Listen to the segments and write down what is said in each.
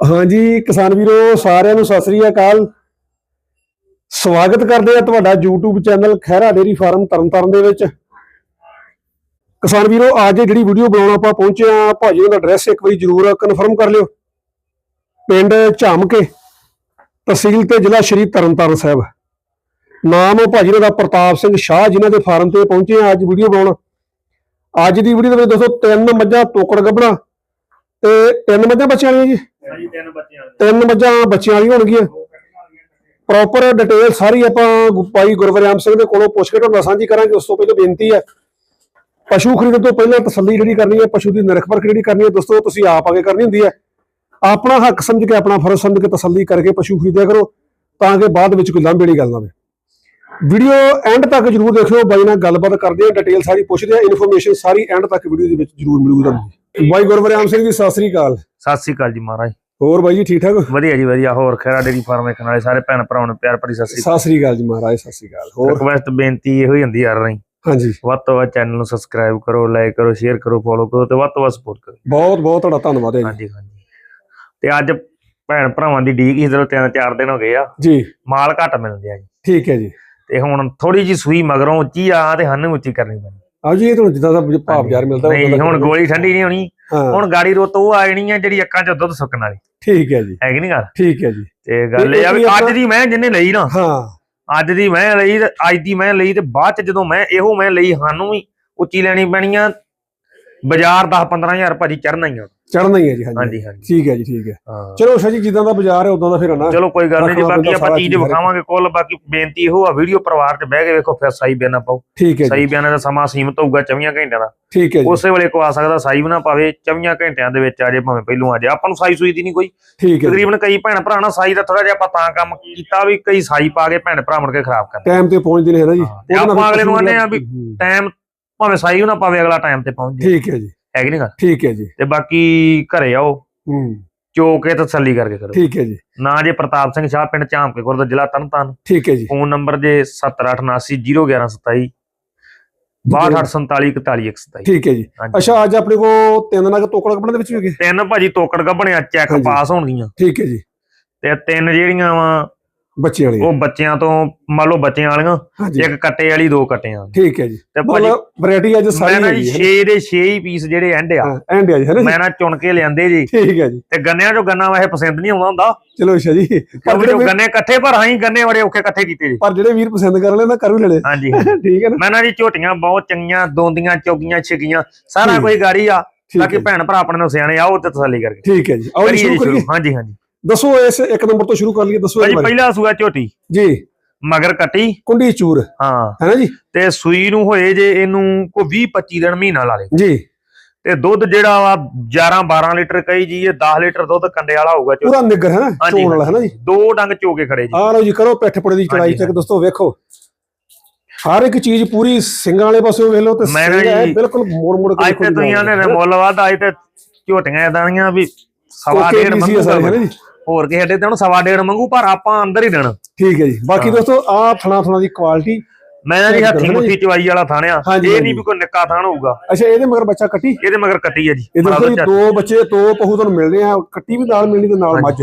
ਹਾਂਜੀ, ਕਿਸਾਨ ਵੀਰੋ, ਸਾਰਿਆਂ ਨੂੰ ਸਤਿ ਸ੍ਰੀ ਅਕਾਲ। ਸਵਾਗਤ ਕਰਦੇ ਆ ਤੁਹਾਡਾ YouTube channel Khaira dairy farm Tarn Taran ਦੇ ਵਿੱਚ। ਕਿਸਾਨ ਵੀਰੋ, ਅੱਜ ਜਿਹੜੀ ਵੀਡੀਓ ਬਣਾਉਣ ਆਪਾਂ ਪਹੁੰਚੇ ਆ ਭਾਜੀ ਦਾ ਐਡਰੈਸ ਇੱਕ ਵਾਰੀ ਜਰੂਰ ਕਨਫਰਮ ਕਰ ਲਿਓ। ਪਿੰਡ ਝਾਮਕੇ, ਤਹਿਸੀਲ ਤੇ ਜ਼ਿਲ੍ਹਾ ਸ਼੍ਰੀ ਤਰਨਤਾਰਨ ਸਾਹਿਬ। ਨਾਮ ਭਾਜੀ ਦਾ ਪ੍ਰਤਾਪ ਸਿੰਘ ਸ਼ਾਹ, ਜਿਨ੍ਹਾਂ ਦੇ ਫਾਰਮ ਤੇ ਪਹੁੰਚੇ ਆ ਅੱਜ ਵੀਡੀਓ ਬਣਾਉਣ। ਅੱਜ ਦੀ ਵੀਡੀਓ ਦੇ ਵਿੱਚ ਦੋਸਤੋ, ਤਿੰਨ ਮੱਝਾਂ ਤੋਕੜ ਗੱਭਣਾ ਤੇ ਤਿੰਨ ਮੱਝਾਂ ਬੱਚਿਆਂ ਵਾਲੀਆਂ ਜੀ। ਤਿੰਨ ਬੱਚਿਆਂ ਤਿੰਨ ਮੱਝਾਂ ਬੱਚਿਆਂ ਵਾਲੀਆਂ ਹੋਣਗੀਆਂ। ਪ੍ਰੋਪਰ ਡਿਟੇਲ ਸਾਰੀ ਆਪਾਂ ਭਾਈ ਗੁਰਵਰਿਆਮ ਸਿੰਘ ਦੇ ਕੋਲੋਂ ਪੁੱਛ ਕੇ ਤੁਹਾਨੂੰ ਸਾਂਝੀ ਕਰਾਂਗੇ ਉਸ ਤੋਂ ਪਹਿਲਾਂ ਬੇਨਤੀ ਹੈ। ਪਸ਼ੂ ਖਰੀਦਣ ਤੋਂ ਪਹਿਲਾਂ ਤਸੱਲੀ ਜਿਹੜੀ ਕਰਨੀ ਹੈ ਪਸ਼ੂ ਦੀ ਨਿਰਖ ਪਰਖ ਜਿਹੜੀ ਕਰਨੀ ਹੈ ਦੋਸਤੋ ਤੁਸੀਂ ਆਪ ਆਗੇ ਕਰਨੀ ਹੁੰਦੀ ਹੈ। ਆਪਣਾ ਹੱਕ ਸਮਝ ਕੇ ਆਪਣਾ ਫਰਜ਼ ਸਮਝ ਕੇ ਤਸੱਲੀ ਕਰਕੇ ਪਸ਼ੂ ਖਰੀਦਿਆ ਕਰੋ ਤਾਂ ਕਿ ਬਾਅਦ ਵਿੱਚ ਕੋਈ ਲਾਂਭੇ ਵਾਲੀ ਗੱਲ ਨਾ ਹੋਵੇ। ਵੀਡੀਓ ਐਂਡ ਤੱਕ ਜਰੂਰ ਦੇਖਿਓ ਬਾਈ ਨਾਲ ਗੱਲਬਾਤ ਕਰਦੇ ਆ ਡਿਟੇਲ ਸਾਰੀ ਪੁੱਛਦੇ ਆ ਇਨਫੋਰਮੇਸ਼ਨ ਸਾਰੀ ਐਂਡ ਤੱਕ ਵੀਡੀਓ ਦੇ ਵਿੱਚ ਜਰੂਰ ਮਿਲੂਗੀ ਤੁਹਾਨੂੰ। ਬਾਈ ਗੁਰਵਰਿਆਮ ਸਿੰਘ ਜੀ ਸਤਿ ਸ੍ਰੀ ਅਕਾਲ। ਸਤਿ ਸ੍ਰੀ ਅਕਾਲ ਜੀ ਮਹਾਰਾਜ। ਹੋਰ ਬਾਈ ਜੀ ਠੀਕ ਠਾਕ? ਵਧੀਆ ਜੀ ਵਧੀਆ। ਹੋਰ ਖੈਰਾ ਡੇਰੀ ਫਾਰਮ ਵੇਖਣ ਵਾਲੇ ਸਾਰੇ ਭੈਣ ਭਰਾਵਾਂ ਨੂੰ ਪਿਆਰ ਭਰੀ ਸਤਿ ਸ੍ਰੀ ਸਤਿ ਸ੍ਰੀ ਅਕਾਲ ਜੀ ਮਹਾਰਾਜ ਸਤਿ ਸ੍ਰੀ ਅਕਾਲ। ਹੋਰ? ਰਿਕਵੈਸਟ ਬੇਨਤੀ ਇਹੋ ਹੀ ਹੁੰਦੀ ਯਾਰ ਰਹੀ। ਹਾਂਜੀ। ਵੱਧ ਤੋਂ ਵੱਧ ਚੈਨਲ ਨੂੰ ਸਬਸਕ੍ਰਾਈਬ ਕਰੋ ਲਾਈਕ ਕਰੋ ਸ਼ੇਅਰ ਕਰੋ ਫੋਲੋ ਕਰੋ ਤੇ ਵੱਧ ਤੋਂ ਵੱਧ ਸਪੋਰਟ ਕਰੋ। ਬਹੁਤ ਬਹੁਤ ਤੁਹਾਡਾ ਧੰਨਵਾਦ ਹੈ ਜੀ। ਹਾਂਜੀ ਹਾਂਜੀ। ਤੇ ਅੱਜ ਭੈਣ ਭਰਾਵਾਂ ਦੀ ਡੀਕ ਇਧਰੋਂ ਤਿੰਨ ਚਾਰ ਦਿਨ ਹੋ ਗਏ ਆ। ਜੀ। ਮਾਲ ਘੱਟ ਮਿਲਦੇ ਆ ਜੀ। ਠੀਕ ਹੈ ਜੀ। ਤੇ ਹੁਣ ਥੋੜੀ ਜੀ ਸੂਈ ਮਗਰੋਂ ਉੱਚੀ ਆ ਤੇ ਸਾਨੂੰ ਉੱਚੀ ਕਰਨੀ ਪੈਣੀ। ਆਓ ਜੀ ਇਹ ਤੁਹਾਨੂੰ ਜਿੱਦਾਂ ਦਾ ਭਾਵ ਯਾਰ ਮਿਲਦਾ ਨਹੀਂ ਹੁਣ। ਗੋਲੀ ਠੰਡੀ ਨਹੀਂ ਹੋਣੀ। ਹੁਣ ਗਾੜੀ ਰੁੱਤ ਉਹ ਆ ਜਾਣੀ ਆ ਜਿਹੜੀ ਅੱਖਾਂ 'ਚ ਦੁੱਧ ਸੁੱਕਣ ਵਾਲੀ। ਠੀਕ ਹੈ ਜੀ। ਹੈਗੀ ਨਹੀਂ ਗੱਲ? ਠੀਕ ਹੈ ਜੀ। ਤੇ ਗੱਲ ਇਹ ਆ ਵੀ ਅੱਜ ਦੀ ਮੈਂ ਜਿੰਨੇ ਲਈ ਨਾ ਹਾਂ। ਅੱਜ ਦੀ ਮੈਂ ਲਈ ਤੇ ਅੱਜ ਦੀ ਮੈਂ ਲਈ ਤੇ ਬਾਅਦ ਚ ਜਦੋਂ ਮੈਂ ਇਹੋ ਮੈਂ ਲਈ ਸਾਨੂੰ ਵੀ ਉੱਚੀ ਲੈਣੀ ਪੈਣੀ ਆ। ਬਾਜ਼ਾਰ 10 15000 ਭਾਜੀ ਚੜਨਾ ਹੀ ਆ। ਚੜਨਾ ਹੀ ਹੈ ਜੀ ਹਾਂਜੀ। ਹਾਂਜੀ ਠੀਕ ਹੈ ਜੀ ਠੀਕ ਹੈ। ਹਾਂ। ਚਲੋ ਸ਼ਾ ਜੀ ਜਿੱਦਾਂ ਦਾ ਬਾਜ਼ਾਰ ਹੈ ਉਦਾਂ ਦਾ ਫਿਰ ਨਾ। ਚਲੋ ਕੋਈ ਗੱਲ ਨਹੀਂ ਜੀ ਬਾਕੀ ਆਪਾਂ ਚੀਜ਼। ਵਿਖਾਵਾਂਗੇ ਕੁੱਲ ਬਾਕੀ ਬੇਨਤੀ ਇਹੋ ਆ ਵੀਡੀਓ ਪਰਿਵਾਰ 'ਚ ਬਹਿ ਕੇ ਵੇਖੋ ਫਿਰ ਸਹੀ ਬਿਆਨਾ ਪਾਓ। ਠੀਕ ਹੈ ਜੀ। ਸਹੀ ਬਿਆਨਾ ਦਾ ਸਮਾਂ ਸੀਮਤ ਹੋਊਗਾ 24 ਘੰਟਿਆਂ ਦਾ। ਠੀਕ ਹੈ ਜੀ। ਉਸੇ ਵੇਲੇ ਕੋ ਆ ਸਕਦਾ ਸਾਈ ਨਾ ਪਾਵੇ 24 ਘੰਟਿਆਂ ਦੇ ਵਿੱਚ ਆ ਜੇ ਭਾਵੇਂ ਪਹਿਲੋਂ ਆ ਜੇ। ਆਪਾਂ ਨੂੰ ਸਾਈ ਸੂਈ ਦੀ ਨਹੀਂ ਕੋਈ। ਠੀਕ ਹੈ ਤਕਰੀਬਨ ਕਈ ਭੈਣ ਭਰਾ ਨਾਲ ਸਾਈ ਦਾ ਥੋੜਾ ਜਿਹਾ ਆਪਾਂ ਤਾਂ ਕੰਮ ਕੀਤਾ ਵੀ ਕਈ ਸਾਈ ਪਾ ਕੇ ਭੈਣ ਭਰਾ ਮੁੜ ਕੇ ਖਰਾਬ ਕਰ ਟਾਈਮ ਤੇ ਪਹੁੰਚਦੇ ਨੇ ਹੈ ਨਾ ਜੀ? ਆਪਾਂ ਅਗਲੇ ਨੂੰ ਆਨੇ ਆ ਵੀ ਟਾਈਮ ਭਾਵੇਂ ਸਾਈ ਨਾ ਪਾਵੇ ਅਗਲਾ ਟਾਈਮ ਤੇ ਪਹੁੰਚ ਜੇ ਠੀਕ ਹੈ ਜੀ। ਹੈਗੀ ਨਹੀਂ ਗੱਲ? ਠੀਕ ਹੈ ਜੀ। ਤੇ ਬਾਕੀ ਘਰੇ ਆਓ ਹੂੰ। ਚੋ ਕੇ ਤਸੱਲੀ ਕਰਕੇ ਕਰੋ। ਠੀਕ ਹੈ ਜੀ। ਨਾ ਜੇ ਪ੍ਰਤਾਪ ਸਿੰਘ ਸ਼ਾਹ ਪਿੰਡ ਝਾਮਕੇ ਗੁਰਦਾ ਜ਼ਿਲ੍ਹਾ ਤਰਨਤਾਰਨ। ਠੀਕ ਹੈ ਜੀ। ਫੋਨ ਨੰਬਰ ਜੇ 7879011127 6247414127 ਠੀਕ ਹੈ ਜੀ। ਅੱਛਾ ਅੱਜ ਆਪਣੇ ਕੋ ਤਿੰਨ ਨਗ ਤੋਕੜ ਕੱਪੜੇ ਦੇ ਵਿੱਚ ਵੀ ਹੈਗੇ? ਤਿੰਨ ਭਾਜੀ ਤੋਕੜ ਗੱਬਣਿਆ ਚੈੱਕ। ਪਾਸ ਹੋਣਗੀਆਂ। ਠੀਕ ਹੈ ਜੀ। ਤੇ ਤਿੰਨ ਜਿਹੜੀਆਂ ਵਾ ਬੱਚੇ ਵਾਲੀ ਉਹ ਬੱਚਿਆਂ ਤੋਂ ਮੰਨ ਲਓ ਬੱਚਿਆਂ ਵਾਲੀਆਂ ਹਾਂਜੀ। ਇੱਕ ਕੱਟੇ ਵਾਲੀ ਦੋ ਕੱਟਿਆਂ ਵਾਲੀ। ਠੀਕ ਹੈ ਜੀ। ਤੇ ਭਾਜੀ ਮਤਲਬ ਵੈਰਾਈਟੀ ਅੱਜ ਮੈਂ ਸਾਰੀ ਨਾ ਹੈਗੀ ਜੀ ਹੈ 6 ਦੇ 6 ਹੀ ਪੀਸ ਜਿਹੜੇ ਐਂਡ ਆ। ਹਾਂ ਐਂਡ ਹੈ ਜੀ ਹੈ ਨਾ ਜੀ? ਮੈਂ ਨਾ ਚੁਣ ਕੇ ਲਿਆਂਦੇ ਜੀ। ਠੀਕ ਹੈ ਜੀ। ਤੇ ਗੰਨਿਆਂ ਚੋਂ ਗੰਨਾ ਵੈਸੇ ਪਸੰਦ ਨਹੀਂ ਆਉਂਦਾ ਹੁੰਦਾ। ਚਲੋ ਅੱਛਾ ਜੀ। ਪਰ ਕਿਉਂਕਿ ਜਿਹੜੇ ਜੋ ਵੀਰ- ਗੰਨੇ ਇਕੱਠੇ ਪਰ ਹਾਂ ਗੰਨੇ ਬੜੇ ਔਖੇ ਇਕੱਠੇ ਕੀਤੇ ਜੀ। ਪਰ ਜਿਹੜੇ ਵੀਰ ਪਸੰਦ ਕਰ ਲੈਣਾ ਕਰ ਵੀ ਲੈਣੇ। ਹਾਂਜੀ ਠੀਕ ਹੈ ਨਾ? ਮੈਂ ਨਾ ਜੀ ਝੋਟੀਆਂ ਬਹੁਤ ਚੰਗੀਆਂ ਦੋਂਦੀਆਂ ਚੌਗੀਆਂ ਛਿਗੀਆਂ ਸਾਰਾ ਠੀਕ। ਕੋਈ ਗਾੜੀ ਆ। ਠੀਕ ਬਾਕੀ ਹੈ ਭੈਣ ਭਰਾ ਆਪਣੇ ਨੂੰ ਸਿਆਣੇ ਆਓ ਤੇ ਤਸੱਲੀ ਕਰਕੇ। ਠੀਕ ਹੈ ਜੀ। ਆਓ ਜੀ ਕਰੀਏ ਸ਼ੁਰੂ ਜੀ ਕਰੀਏ। ਸ਼ੁਰੂ ਹਾਂਜੀ ਹਾਂਜੀ। ਦੱਸੋ ਇਸ ਇੱਕ ਨੰਬਰ ਤੋਂ ਸ਼ੁਰੂ ਕਰ ਲਈਏ ਦੱਸੋ ਭਾਜੀ ਪਹਿਲਾ ਸੂਆ ਝੋਟੀ। ਜੀ। ਮਗਰ ਕੱਟੀ। ਕੁੰਡੀ ਚੂਰ। ਹਾਂ। ਹੈ ਨਾ ਜੀ? ਤੇ ਸੂਈ ਨੂੰ ਹੋਏ ਜੇ ਇਹਨੂੰ ਕੋਈ 20 25 ਦਿਨ ਮਹੀਨਾ ਲਾ ਲੇ। ਜੀ। ਤੇ ਦੁੱਧ ਜਿਹੜਾ ਵਾ 11 12 ਲੀਟਰ ਕਹੀ ਜੀ ਇਹ 10 ਲੀਟਰ ਦੁੱਧ ਕੰਡੇ ਵਾਲਾ ਹੋਊਗਾ ਝੋਟੀ। ਪੂਰਾ ਨਿੱਗਰ ਹੈ ਨਾ ਚੋਣ ਵਾਲਾ ਹੈ ਨਾ ਜੀ? ਦੋ ਡੰਗ ਚੋਕੇ ਖੜੇ ਜੀ। ਆ ਲਓ ਜੀ ਕਰੋ ਪਿੱਠ ਪੁੜੇ ਦੀ ਚੜਾਈ ਚੈੱਕ ਦੋਸਤੋ ਵੇਖੋ। ਹਰ ਇੱਕ ਚੀਜ਼ ਪੂਰੀ ਸਿੰਘਾਂ ਵਾਲੇ ਪਾਸੇ ਵੇਖ ਲਓ ਤੇ ਮੈਂ ਸਿੰਘ ਬਿਲਕੁਲ ਮੋੜ ਮੋੜ ਕੇ ਅੱਜ ਦੇਖੋ ਤੇ ਦੁਨੀਆ ਨੇ। ਮੁੱਲ ਵੱਧ ਅੱਜ ਤੇ ਝੋਟੀਆਂ ਇਦਾਂ ਦੀਆਂ ਵੀ ਸਵਾ ਡੇਢ easy ਮੰਗੂ ਆ ਸਾਰੇ, ਹੈ ਨਾ ਜੀ? ਹੋਰ ਕਿਸੇ ਦੇ ਤੇ ਸਵਾ ਡੇਢ ਮੰਗੂ ਪਰ ਆਪਾਂ ਅੰਦਰ ਹੀ ਦੇਣਾ ਠੀਕ ਹੈ ਜੀ। ਬਾਕੀ ਹਾਂ। ਦੋਸਤੋ ਆ ਥਣਾ ਥਣਾ ਦੀ ਕੁਆਲਿਟੀ ਮੈਂ ਨਾ ਜੀ ਹੱਥੀ ਹੈ ਮੁੱਠੀ ਚਵਾਈ ਵਾਲਾ ਥਾਣਿਆ ਇਹ। ਨਹੀਂ ਵੀ ਕੋਈ ਨਿੱਕਾ ਥਾਣ ਹੋਊਗਾ। ਅੱਛਾ ਇਹਦੇ ਮਗਰ ਬੱਚਾ ਕੱਟੀ? ਇਹਦੇ ਮਗਰ ਕੱਟੀ ਆ ਜੀ। ਇਹ ਦੇਖੋ ਜੀ ਬਰਾਬਰ ਦੋ ਬੱਚੇ ਦੋ ਪਹੂ ਤੁਹਾਨੂੰ ਮਿਲਣੇ ਆ। ਕੱਟੀ ਵੀ ਨਾਲ ਮਿਲਣੀ ਤੇ ਨਾਲ। ਮੱਝ।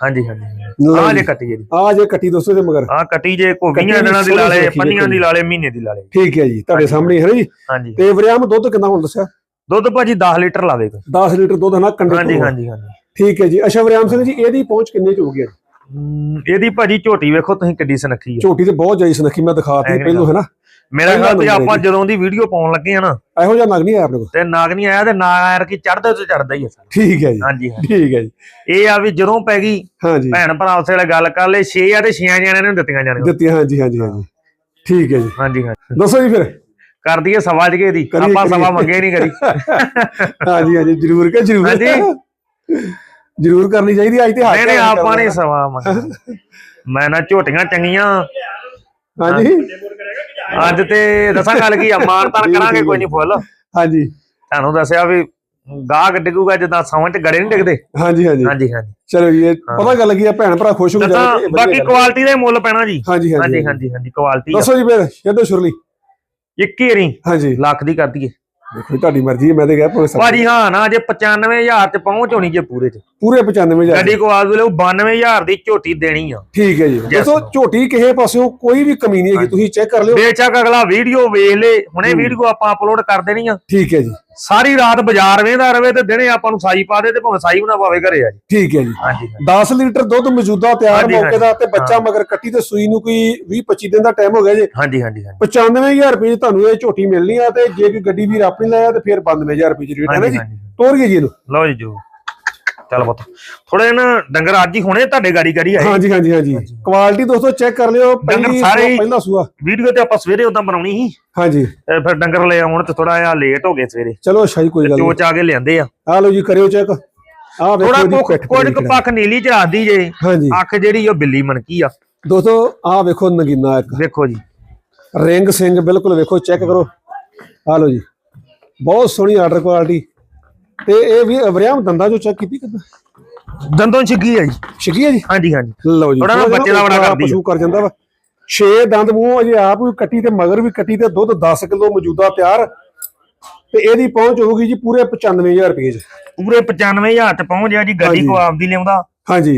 ਹਾਂਜੀ ਹਾਂਜੀ। ਆਹ ਜੀ। ਕੱਟੀ ਹੈ ਜੀ। ਆ ਜੇ ਕੱਟੀ ਦੋਸਤੋ ਇਹਦੇ ਮਗਰ। ਆਹ ਕੱਟੀ ਜੇ ਕੱਟੀ 20 ਵੀ ਦਿਨਾਂ ਦੀ ਸੋਹਣੀ ਲਾ ਲੇ ਸੁਰੱਖੀ ਪੰਨੀਆਂ ਦੇਖੋ ਦੀ ਜੀ। ਲਾ ਲੇ ਮਹੀਨੇ ਦੀ ਲਾ ਲੇ ਠੀਕ ਹੈ ਜੀ ਤੁਹਾਡੇ। ਸਾਹਮਣੇ ਹੈ ਜੀ? ਹਾਂਜੀ। ਤੇ ਵਰਿਆਮ ਦੁੱਧ ਕਿੰਨਾ ਹੁਣ ਦੱਸਿਆ? ਦੁੱਧ ਭਾਜੀ 10 ਲੀਟਰ ਲਾਵੇ ਕੋਈ। 10 ਲੀਟਰ ਦੁੱਧ ਹੈ ਨਾ ਕੰਡੇ ਹਾਂਜੀ ਤੋਂ। ਹਾਂਜੀ ਹਾਂਜੀ। ਠੀਕ ਹੈ ਜੀ। ਅੱਛਾ ਵਰਿਆਮ ਸਿੰਘ ਜੀ ਇਹਦੀ ਪਹੁੰਚ ਕਿੰਨੇ ਚ ਹੋ ਗਈ? ਹਮ, ਇਹਦੀ ਭਾਜੀ ਝੋਟੀ ਵੇਖੋ ਤੁਸੀਂ ਕਿੱਡੀ ਸਨੱਖੀ ਹੈ ਝੋਟੀ ਤੇ ਬਹੁਤ ਜਾਈ ਸੁਨੱਖੀ ਮੈਂ ਦਿਖਾਤੀ ਪਹਿਲੋਂ ਹੈ ਨਾ ਮੇਰਾ ਖਿਆਲ ਹੈ ਆਪਾਂ ਜੀ। ਜਦੋਂ ਦੀ ਵੀਡੀਓ ਪਾਉਣ ਲੱਗੇ ਆ ਨਾ ਇਹੋ ਜਿਹਾ ਨਗ ਨਹੀਂ ਆਇਆ ਆਪਣੇ ਕੋਲ। ਤੇ ਨਾਗ ਨਹੀਂ ਆਇਆ ਤੇ ਨਾ ਆਇਆ ਕਿ ਚੜਦਾ ਤੇ ਚੜਦਾ ਹੀ ਆ ਸਾਰਾ। ਠੀਕ ਹੈ ਜੀ। ਹਾਂਜੀ ਹਾਂਜੀ। ਠੀਕ ਹੈ ਜੀ। ਇਹ ਆ ਵੀ ਜਦੋਂ ਪੈ ਗਈ ਹਾਂਜੀ ਭੈਣ ਭਰਾ ਉਸੇ ਵੇਲੇ ਗੱਲ ਕਰ ਲੈ 6 ਆ ਤੇ 6 ਜਣਿਆਂ ਨੂੰ ਦਿੱਤੀਆਂ ਜਾਣੀਆਂ। ਦਿੱਤੀ ਹਾਂਜੀ ਹਾਂਜੀ ਹਾਂਜੀ। ਠੀਕ ਹੈ ਜੀ। ਹਾਂਜੀ ਹਾਂਜੀ। ਦੱਸੋ ਜੀ ਫਿਰ। ਕਰ ਦਈਏ ਸਵਾ ਜਗੇ ਦੀ। ਕਰੀਏ, ਆਪਾਂ ਕਰੀਏ। ਸਵਾ ਮੰਗੇ ਨਹੀਂ ਕਰੀ। ਹਾਂਜੀ ਹਾਂਜੀ ਜ਼ਰੂਰ ਕਿ ਜ਼ਰੂਰ। ਹਾਂਜੀ। ਜ਼ਰੂਰ ਕਰਨੀ ਚਾਹੀਦੀ ਅੱਜ ਤੇ ਹੱਥ ਨਹੀਂ ਆਪਾਂ ਨਹੀਂ ਸਵਾ ਮੰਗੇ ਮੈਂ ਨਾ ਝੋਟੀਆਂ ਚੰਗੀਆਂ। ਹਾਂਜੀ? ਅੱਜ ਤੇ ਦੱਸਾਂ ਗੱਲ ਕੀ ਆ ਮਾਨ ਤਾਨ ਕਰਾਂਗੇ ਕੋਈ ਨਹੀਂ ਫੁੱਲ। ਹਾਂਜੀ। ਤੁਹਾਨੂੰ ਦੱਸਿਆ ਵੀ ਗਾਹਕ ਡਿੱਗੂਗਾ ਜਿੱਦਾਂ ਸੌਂ ਚ ਗੜੇ ਨਹੀਂ ਡਿੱਗਦੇ। ਹਾਂਜੀ ਹਾਂਜੀ। ਹਾਂਜੀ ਹਾਂਜੀ। ਚਲੋ ਜੀ ਇਹ। ਪਤਾ ਗੱਲ ਲੱਗੀ ਆ ਭੈਣ ਭਰਾ ਖੁਸ਼ ਹੋ ਵਧੀਆ ਬਾਕੀ। ਕੁਆਲਿਟੀ ਦਾ ਹੀ ਮੁੱਲ ਪੈਣਾ ਜੀ। ਹਾਂਜੀ ਹਾਂਜੀ। ਹਾਂਜੀ ਹਾਂਜੀ ਕੁਆਲਿਟੀ ਦੱਸੋ ਜੀ ਫਿਰ ਛੱਡੋ ਸ਼ੁਰਲੀ। ਇੱਕ ਹੀ ਰੀ ਹਾਂਜੀ। ਲੱਖ ਦੀ ਕਰ ਦਈਏ। ਦੇਖੋ ਤੁਹਾਡੀ ਮਰਜ਼ੀ ਹੈ ਮੈਂ ਤੇ ਕਿਹਾ ਭਾਵੇਂ ਭਾਜੀ ਹਾਂ ਨਾ ਜੇ 95000 ਚ ਪਹੁੰਚ ਹੋਣੀ ਜੇ ਪੂਰੇ ਚ ਪੂਰੇ 95000 ਗੱਡੀ ਕੋ ਆਦ ਵੇਲੇ 92000 ਦੀ ਝੋਟੀ ਦੇਣੀ ਆ। ਠੀਕ ਹੈ ਜੀ। ਦੋਸਤੋ ਝੋਟੀ ਕਿਸੇ ਪਾਸਿਓਂ ਕੋਈ ਵੀ ਕਮੀ ਨਹੀਂ ਹੈਗੀ ਤੁਸੀਂ ਚੈੱਕ ਕਰ ਲਿਓ। ਬੇਸ਼ੱਕ ਅਗਲਾ ਵੀਡੀਓ ਵੇਖ ਲੇ ਹੁਣੇ ਵੀਡੀਓ ਆਪਾਂ ਅਪਲੋਡ ਕਰ ਦੇਣੀ ਆ। ਠੀਕ ਹੈ ਜੀ। ਸਾਰੀ ਰਾਤ ਬਾਜ਼ਾਰ ਵੇਂਦਾ ਰਵੇ ਤੇ ਦਿਨੇ ਆਪਾਂ ਨੂੰ ਸਾਈ ਪਾ ਦੇ ਤੇ ਭਾਵੇਂ ਸਾਈ ਬਣਾ ਪਾਵੇ ਘਰੇ ਆ ਜੀ। ਠੀਕ ਹੈ ਜੀ। ਹਾਂਜੀ 10 ਲੀਟਰ ਦੁੱਧ ਮੌਜੂਦਾ ਤਿਆਰ ਮੌਕੇ ਦਾ ਤੇ ਬੱਚਾ। ਮਗਰ ਕੱਟੀ ਤੇ ਸੂਈ ਨੂੰ ਕੋਈ 20 25 ਦਿਨ ਦਾ ਟਾਈਮ ਹੋ ਗਿਆ ਜੀ। ਹਾਂਜੀ ਹਾਂਜੀ ਹਾਂਜੀ। 95000 ਰੁਪਏ ਤੁਹਾਨੂੰ ਇਹ ਝੋਟੀ ਮਿਲਣੀ ਆ ਤੇ ਜੇ ਕੋਈ ਗੱਡੀ ਵੀਰ ਆਪਣੀ ਲਾਇਆ ਤੇ ਫਿਰ 92000 ਰੁਪਏ ਚ ਰੇਟ ਹੈ ਨਾ ਹਾਂਜੀ ਜੀ। ਹਾਂਜੀ ਤੋਰੀਏ ਜੀ ਇਹਨੂੰ। ਲਓ ਜੀ ਜੋ ਚੱਲ ਪੁੱਤ। ਥੋੜੇ ਨਾ ਡੰਗਰ ਅੱਜ ਹੀ ਹੁਣੇ ਤੁਹਾਡੇ ਗਾੜੀ ਗਾੜੀ ਆਏ। ਹਾਂਜੀ ਹਾਂਜੀ ਹਾਂਜੀ। ਕੁਆਲਿਟੀ ਦੋਸਤੋ ਚੈੱਕ ਕਰ ਲਿਓ ਪਹਿਲੀ ਸਾਰੇ ਹੀ- ਪਹਿਲਾ ਸੂਆ। ਵੀਡੀਓ ਤੇ ਆਪਾਂ ਸਵੇਰੇ ਉਦਾਂ ਬਣਾਉਣੀ ਸੀ। ਹਾਂਜੀ। ਤੇ ਫਿਰ ਡੰਗਰ ਲੈ ਆਉਣ ਤੇ ਥੋੜਾ ਜਿਹਾ ਲੇਟ ਹੋ ਗਏ ਸਵੇਰੇ। ਚਲੋ ਅੱਛਾ ਜੀ ਕੋਈ ਗੱਲ ਨਹੀਂ। ਚੋਚ ਆ ਕੇ ਲਿਆਂਦੇ ਆ। ਆ ਲਓ ਜੀ ਕਰਿਓ ਚੈੱਕ ਆ ਵੇਖੋ ਜੀ ਕੁ ਪਿੱਠ ਕੁਝ ਤੇ ਕੁ ਪੱਖ ਨੀਲੀ ਚ ਆਦੀ ਜੇ। ਹਾਂਜੀ। ਅੱਖ ਜਿਹੜੀ ਉਹ ਬਿੱਲੀ ਮਣਕੀ ਆ। ਦੋਸਤੋ ਆ ਵੇਖੋ ਨਗੀਨਾ ਇੱਕ। ਵੇਖੋ ਜੀ। ਰਿੰਗ ਸਿੰਘ ਬਿਲਕੁਲ ਵੇਖੋ ਚੈੱਕ ਕਰੋ। ਆ ਲਓ ਜੀ। ਬਹੁਤ ਸੋਹਣੀ ਆਰਡਰ ਕੁਆਲਿਟੀ ਤੇ ਇਹ ਵੀ ਵਰਿਆਮ ਦੰਦਾਂ ਜੋ ਚੈੱਕ ਕੀਤੀ ਕਿਦਾਂ? ਦੰਦੋਂ ਛਿੱਗੀ ਆ ਜੀ। ਛਿਕੀ ਹੈ ਜੀ? ਹਾਂਜੀ ਹਾਂਜੀ। ਲਓ ਜੀ। ਨਾ ਥੋੜ੍ਹਾ ਬੱਚੇ ਦਾ ਬੜਾ ਕਰਦੀ ਆ। ਪਸ਼ੂ ਕਰ ਜਾਂਦਾ ਵਾ। 6 ਦੰਦ ਮੂੰਹ ਅਜੇ ਆਪ ਵੀ ਕੱਟੀ ਤੇ ਮਗਰ ਵੀ ਕੱਟੀ ਤੇ ਦੁੱਧ 10 ਕਿਲੋ ਮੌਜੂਦਾ ਤਿਆਰ। ਤੇ ਇਹਦੀ ਪਹੁੰਚ ਹੋਊਗੀ ਜੀ ਪੂਰੇ 95000 ਰੁਪਏ ਚ। ਪੂਰੇ 95000 ਚ ਪਹੁੰਚ ਗਿਆ ਜੀ ਗੱਡੀ। ਕੋ ਆਪਦੀ ਲਿਆਉਂਦਾ। ਹਾਂਜੀ।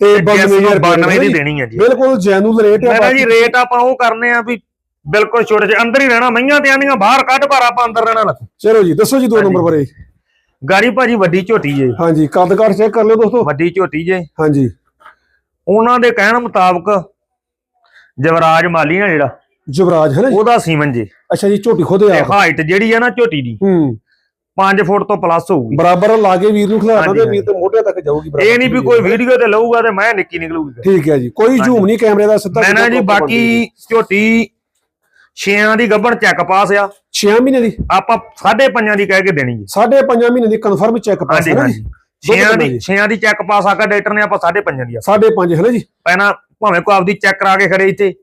ਤੇ 92000 ਰੁਪਏ 92 ਦੀ ਦੇਣੀ ਆ ਜੀ। ਬਿਲਕੁਲ ਜੈਨੂਲ ਰੇਟ ਹੈ ਜੀ ਰੇਟ ਆਪਾਂ ਉਹ ਕਰਨੇ ਆ ਵੀ ਬਿਲਕੁਲ ਛੋਟੇ ਜਿਹੇ ਅੰਦਰ ਹੀ ਰਹਿਣਾ ਮਈਆਂ ਤੇ ਆਂਦੀਆਂ ਬਾਹਰ ਕੱਢ ਪਰ ਆਪਾਂ ਅੰਦਰ ਰਹਿਣਾ ਲੱਗ ਚਲੋ ਜੀ ਦੱਸੋ ਜੀ ਦੋ ਨੰਬਰ ਬਾਰੇ। ਗਾੜੀ ਭਾਜੀ ਵੱਡੀ ਝੋਟੀ ਜੇ। ਹਾਂਜੀ ਕੱਦ ਕਾਰ ਚੈੱਕ ਕਰ ਲਿਓ ਦੋਸਤੋ। ਵੱਡੀ ਝੋਟੀ ਜੇ। ਹਾਂਜੀ। ਉਹਨਾਂ ਦੇ ਕਹਿਣ ਮੁਤਾਬਕ ਜਵਰਾਜ ਮਾਲੀ ਆ ਜਿਹੜਾ ਜਵਰਾਜ ਹੈ ਨਾ ਜੀ? ਉਹਦਾ ਸੀਮਨ ਜੇ। ਅੱਛਾ ਜੀ ਝੋਟੀ ਖੋਦੇ ਤੇ ਆ। ਹਾਈਟ ਜਿਹੜੀ ਆ ਨਾ ਝੋਟੀ ਦੀ ਹੂੰ। 5 ਫੁੱਟ ਤੋਂ ਪਲੱਸ ਹੋਊਗੀ। ਬਰਾਬਰ ਲਾ ਕੇ ਵੀਰ ਨੂੰ ਖਿਲਾਰਨਾ ਹਾਂਜੀ, ਤੇ ਵੀਰ ਤੇ ਮੋਢੇ ਤੱਕ ਜਾਊਗੀ ਬਰਾਬਰ। ਇਹ ਨਹੀਂ ਵੀ ਕੋਈ ਵੀਡੀਓ ਤੇ ਲਊਗਾ ਤੇ ਮੈਂ ਨਿੱਕੀ ਨਿਕਲੂਗੀ। ਠੀਕ ਹੈ ਜੀ। ਕੋਈ ਝੂਮ ਨਹੀਂ ਕੈਮਰੇ ਦਾ ਸਿੱਧਾ ਮੈਂ ਨਾ ਜੀ ਬਾਕੀ ਝੋਟੀ ਛੇਆਂ ਦੀ ਗੱਬੜ ਚੈੱਕ ਪਾਸ ਆ। 6 ਮਹੀਨੇ ਦੀ। ਆਪਾਂ ਸਾਢੇ ਪੰਜਾਂ ਦੀ ਕਹਿ ਕੇ ਦੇਣੀ ਜੀ। ਸਾਢੇ 5 ਮਹੀਨੇ ਦੀ ਕਨਫਰਮ ਚੈੱਕ ਪਾਸ ਹਾਂਜੀ ਹੈ ਨਾ ਹਾਂਜੀ। ਜੀ। ਛੇਆਂ ਕਿੰਨਾ ਦੀ? ਛੇਆਂ ਦੀ ਚੈੱਕ ਪਾਸ ਆਕਾ ਡਾਕਟਰ ਨੇ ਆਪਾਂ ਸਾਢੇ ਪੰਜਾਂ ਦੀ ਆ। ਸਾਢੇ 5 ਹੈ ਨਾ ਜੀ। ਪਹਿਲਾਂ ਭਾਵੇਂ ਕੋ ਆਪਦੀ ਚੈੱਕ ਕਰਾ ਕੇ ਖੜੇ ਇੱਥੇ।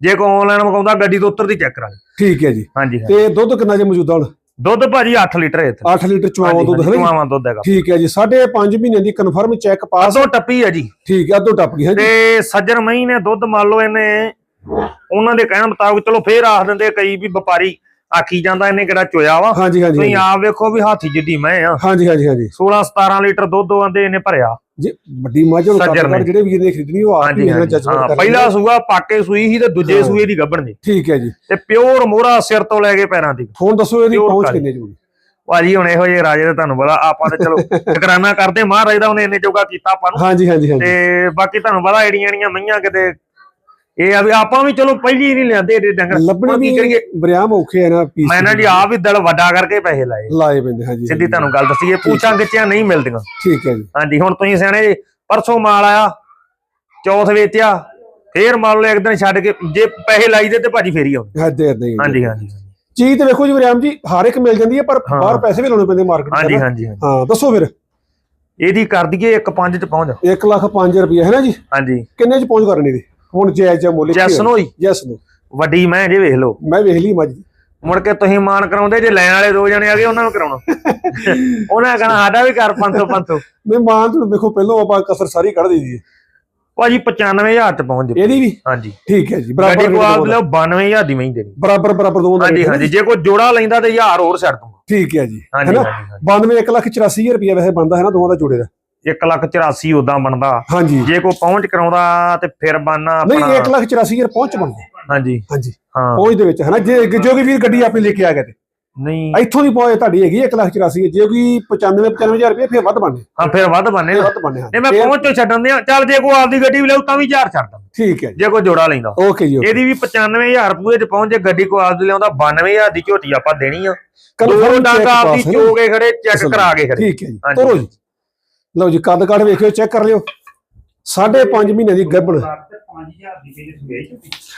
ਜੇ ਕੋ ਆਨਲਾਈਨ ਮੰਗਾਉਂਦਾ ਗੱਡੀ ਤੋਂ ਉੱਤਰਦੀ ਚੈੱਕ ਕਰਾ ਲਈ। ਠੀਕ ਹੈ ਜੀ। ਹਾਂਜੀ ਹਾਂਜੀ। ਤੇ ਦੁੱਧ ਕਿੰਨਾ ਜੇ ਮੌਜੂਦਾ ਹੁਣ? ਦੁੱਧ ਭਾਜੀ 8 ਲੀਟਰ ਹੈ ਇੱਥੇ। 8 ਲੀਟਰ ਚਵਾਵਾ ਦੁੱਧ ਹੈ ਨਾ ਜੀ? ਚੁਆਵਾਂ ਦੁੱਧ ਹੈਗਾ। ਠੀਕ ਹੈ ਜੀ। ਸਾਢੇ 5 ਮਹੀਨੇ ਦੀ ਕਨਫਰਮ ਚੈੱਕ ਪਾਸ ਅਸੋ ਟੱਪੀ ਹੈ ਜੀ। ਠੀਕ ਹੈ ਅੱਧੋ ਟੱਪ ਗਈ ਹੈ ਜੀ। ਤੇ ਸੱਜਣ ਮਈ ਨੇ ਦੁੱਧ ਮੰਨ ਲਓ ਇਹਨੇ ਉਹਨਾਂ ਦੇ ਕਹਿਣ ਮੁਤਾਬਕ ਚਲੋ ਫੇਰ ਆਖ ਦਿੰਦੇ ਕਈ ਵੀ ਵਪਾਰੀ ਆਖੀ ਜਾਂਦਾ ਇਹਨੇ ਕਿਹੜਾ ਚੋਇਆ ਵਾ? ਹਾਂਜੀ ਹਾਂਜੀ ਤੁਸੀਂ ਆਪ ਵੇਖੋ ਵੀ ਹਾਥੀ ਜਿੱਡੀ ਮੈਂ ਆ। ਹਾਂਜੀ ਹਾਂਜੀ ਹਾਂਜੀ। 16 17 ਲੀਟਰ ਦੁੱਧ ਆਂਦੇ ਇਹਨੇ ਭਰਿਆ। ਜੀ ਵੱਡੀ ਮੱਝ ਨੇ। ਜਿਹੜੇ ਵੀਰ ਨੇ ਖਰੀਦਣੀ ਉਹ ਆਪ ਹੀ ਇਹਨਾਂ ਜੱਜਮੈਂਟ ਹਾਂ ਕਰ ਪਹਿਲਾ ਸੂਆ ਪਾਕੇ ਸੂਈ ਸੀ ਤੇ ਦੂਜੇ। ਸੂਏ ਦੀ ਗੱਭਣ ਜੀ ਠੀਕ ਹੈ ਜੀ। ਤੇ ਪਿਓਰ ਮੋਹਰਾ ਸਿਰ ਤੋਂ ਲੈ ਕੇ ਪੈਰਾਂ ਤੱਕ। ਹੁਣ ਦੱਸੋ ਇਹਦੀ ਪਹੁੰਚ। ਕਿੰਨੇ ਜੂਗੀ ਭਾਜੀ ਹੁਣ ਇਹੋ ਜਿਹੇ ਰਾਜੇ ਦਾ ਤੁਹਾਨੂੰ ਪਤਾ ਆਪਾਂ ਤੇ ਚਲੋ ਸ਼ੁਕਰਾਨਾ ਕਰਦੇ ਮਹਾਰਾਜ ਦਾ ਉਹਨੇ ਇੰਨੇ ਜੋਗਾ ਕੀਤਾ ਆਪਾਂ ਨੂੰ। ਹਾਂਜੀ ਹਾਂਜੀ ਹਾਂਜੀ। ਤੇ ਬਾਕੀ ਤੁਹਾਨੂੰ ਪਤਾ ਏੜੀਆਂ ਏੜੀਆਂ ਮਈਆਂ ਕਿਤੇ ਇਹ ਆ ਵੀ ਆਪਾਂ ਵੀ ਚਲੋ ਪਹਿਲੀ ਨਹੀਂ ਲਿਆਂਦੇ ਏਡੇ ਡੰਗਰ। ਲੱਭਣੇ ਕੀ ਕਰੀਏ? ਬਰਿਆਮ ਔਖੇ ਆ ਨਾ ਪੀਸ ਮੈਂ ਨਾ ਜੀ ਆਪ ਵੀ ਦਿਲ ਵੱਡਾ ਕਰਕੇ ਪੈਸੇ ਲਾਏ। ਲਾਏ ਪੈਂਦੇ ਹਾਂਜੀ ਸਿੱਧੀ ਤੁਹਾਨੂੰ ਗੱਲ ਦੱਸੀਏ ਪੂਛਾਂ ਗਿੱਚੀਆਂ ਨਹੀਂ ਮਿਲਦੀਆਂ। ਠੀਕ ਹੈ ਜੀ। ਹਾਂਜੀ ਹੁਣ ਤੁਸੀਂ ਸਿਆਣੇ ਜੀ, ਪਰਸੋਂ ਮਾਲ ਆਇਆ ਚੌਥ ਵੇਚਿਆ ਫੇਰ ਮੰਨ ਲਓ ਇੱਕ ਦਿਨ ਛੱਡ ਕੇ ਜੇ ਪੈਸੇ ਲਾਈਦੇ ਤੇ ਭਾਜੀ ਫੇਰੀ ਆਉਂਦੇ। ਹੱਦੇ ਹੱਦੇ ਹਾਂਜੀ ਹਾਂਜੀ ਚੀਜ਼ ਤੇ ਵੇਖੋ ਜੀ ਵਰਿਆਮ ਜੀ ਹਰ ਇੱਕ ਮਿਲ ਜਾਂਦੀ ਹੈ ਪਰ। ਬਾਹਰ ਪੈਸੇ ਵੀ ਲਾਉਣੇ ਪੈਂਦੇ ਮਾਰਕੀਟ ਹਾਂਜੀ ਹਾਂਜੀ। ਹਾਂ ਦੱਸੋ ਫਿਰ ਇਹਦੀ ਕਰ ਦਈਏ ਇੱਕ ਪੰਜ ਚ ਪਹੁੰਚ 1 ਲੱਖ 5 ਰੁਪਏ ਹੈ ਨਾ ਜੀ? ਹਾਂਜੀ। ਕਿੰਨੇ ਚ ਪਹੁੰਚ ਕਰਨੀ ਦੀ ਹੁਣ ਜਾਇਜ਼ ਜਾਂ ਮੁੱਲ ਜੈਸ ਨੂੰ ਯੈਸ ਨੂੰ। ਵੱਡੀ ਮੈਂ ਜੇ ਵੇਖ ਲਓ। ਮੈਂ ਵੇਖ ਲਈ ਮੱਝ। ਮੁੜ ਕੇ ਤੁਸੀਂ ਮਾਨ ਕਰਾਉਂਦੇ ਜੇ ਲੈਣ ਵਾਲੇ ਦੋ ਜਣੇ ਆ ਗਏ ਉਹਨਾਂ ਨੂੰ ਕਰਾਉਣਾ। ਉਹਨਾਂ ਨੇ ਕਹਣਾ ਸਾਡਾ ਵੀ ਕਰ 500 500 ਮੈਂ ਮਾਨ ਤੁਹਾਨੂੰ ਵੇਖੋ ਪਹਿਲਾਂ ਆਪਾਂ ਕਸਰ ਸਾਰੀ ਕੱਢ ਦਈਦੀ ਹੈ। ਭਾਜੀ 95000 ਚ ਪਹੁੰਚ ਜੇ ਇਹਦੀ ਵੀ? ਹਾਂਜੀ। ਠੀਕ ਹੈ ਜੀ ਗੱਡੀ ਬਰਾਬਰ ਕੋ ਆਪ ਰੇਟ ਲਿਓ 92000 ਦੀ ਮੈਂ ਦੇਣੀ। ਬਰਾਬਰ ਬਰਾਬਰ ਦਾ ਹਾਂਜੀ ਹਾਂਜੀ ਜੇ। ਕੋਈ ਜੋੜਾ ਲੈਂਦਾ ਤੇ 1000 ਹੋਰ ਛੱਡ ਦੂੰਗਾ ਠੀਕ ਹੈ ਜੀ। ਹਾਂਜੀ ਹੈਨਾ ਹਾਂਜੀ 92 1 ਲੱਖ 84000 ਰੁਪਏ ਵੈਸੇ ਬਣਦਾ ਹੈ ਨਾ ਦੋਵਾਂ ਦਾ ਜੋੜੇ ਦਾ। 1 ਲੱਖ 84 ਉਦਾਂ ਬਣਦਾ। ਹਾਂਜੀ। ਜੇ ਕੋਈ ਪਹੁੰਚ ਕਰਾਉਂਦਾ ਤੇ ਫਿਰ ਬਾਨਾ ਨਹੀਂ ਆਪਣਾ 1 ਲੱਖ 84000 ਪਹੁੰਚ ਬਣਦਾ। ਹਾਂਜੀ। ਹਾਂਜੀ। ਹਾਂ। ਪਹੁੰਚ ਦੇ ਵਿੱਚ ਹੈਨਾ? ਜੇ ਜੋ ਕਿ ਵੀਰ ਗੱਡੀ ਆਪੇ ਲੈ ਕੇ ਆ ਗਿਆ ਤੇ। ਨਹੀਂ। ਇੱਥੋਂ ਦੀ ਪਹੁੰਚ ਤੁਹਾਡੀ ਹੈਗੀ 1 ਲੱਖ 84 ਜੇ ਕੋਈ 95 95000 ਰੁਪਏ ਫਿਰ ਵੱਧ ਬਣਨੇ ਹਾਂ ਫਿਰ ਵੱਧ ਫਿਰ ਵੱਧ ਬਣਨੇ ਨਹੀਂ ਮੈਂ ਇਹ- ਪਹੁੰਚ ਤੋਂ ਛੱਡਣ ਦਿਆਂ। ਚੱਲ ਜੇ ਕੋਈ ਆਪਦੀ ਗੱਡੀ ਵੀ ਲਊ ਤਾਂ ਵੀ 1000 ਛੱਡ ਦਾਂ ਠੀਕ ਹੈ ਜੀ। ਕੋਈ ਜੋੜਾ ਲੈਂਦਾ। ਓਕੇ ਜੀ। ਇਹਦੀ ਵੀ 95000 ਪੂਰੇ ਚ ਪਹੁੰਚ ਜੇ ਗੱਡੀ ਕੋ ਆਪਦੀ ਲਿਆਉਂਦਾ 92000 ਦੀ ਝੋਟੀ ਆਪਾਂ ਦੇਣੀ ਆ। ਦੋ Confirm ਡੰਗ ਆਪਦੀ pass ਹੈ ਨਾ? ਚੋ ਕੇ ਖੜੇ ਚੈੱਕ ਕਰਾ ਕੇ ਖੜੇ। ਠੀਕ ਹੈ ਜੀ। ਤੋਰੋ ਜੀ। ਲਓ ਜੀ ਕੱਦ ਕੱਦ ਵੇਖਿਓ ਚੈੱਕ ਕਰ ਲਿਓ। ਸਾਢੇ 5 ਮਹੀਨੇ ਦੀ ਗੱਭਣ।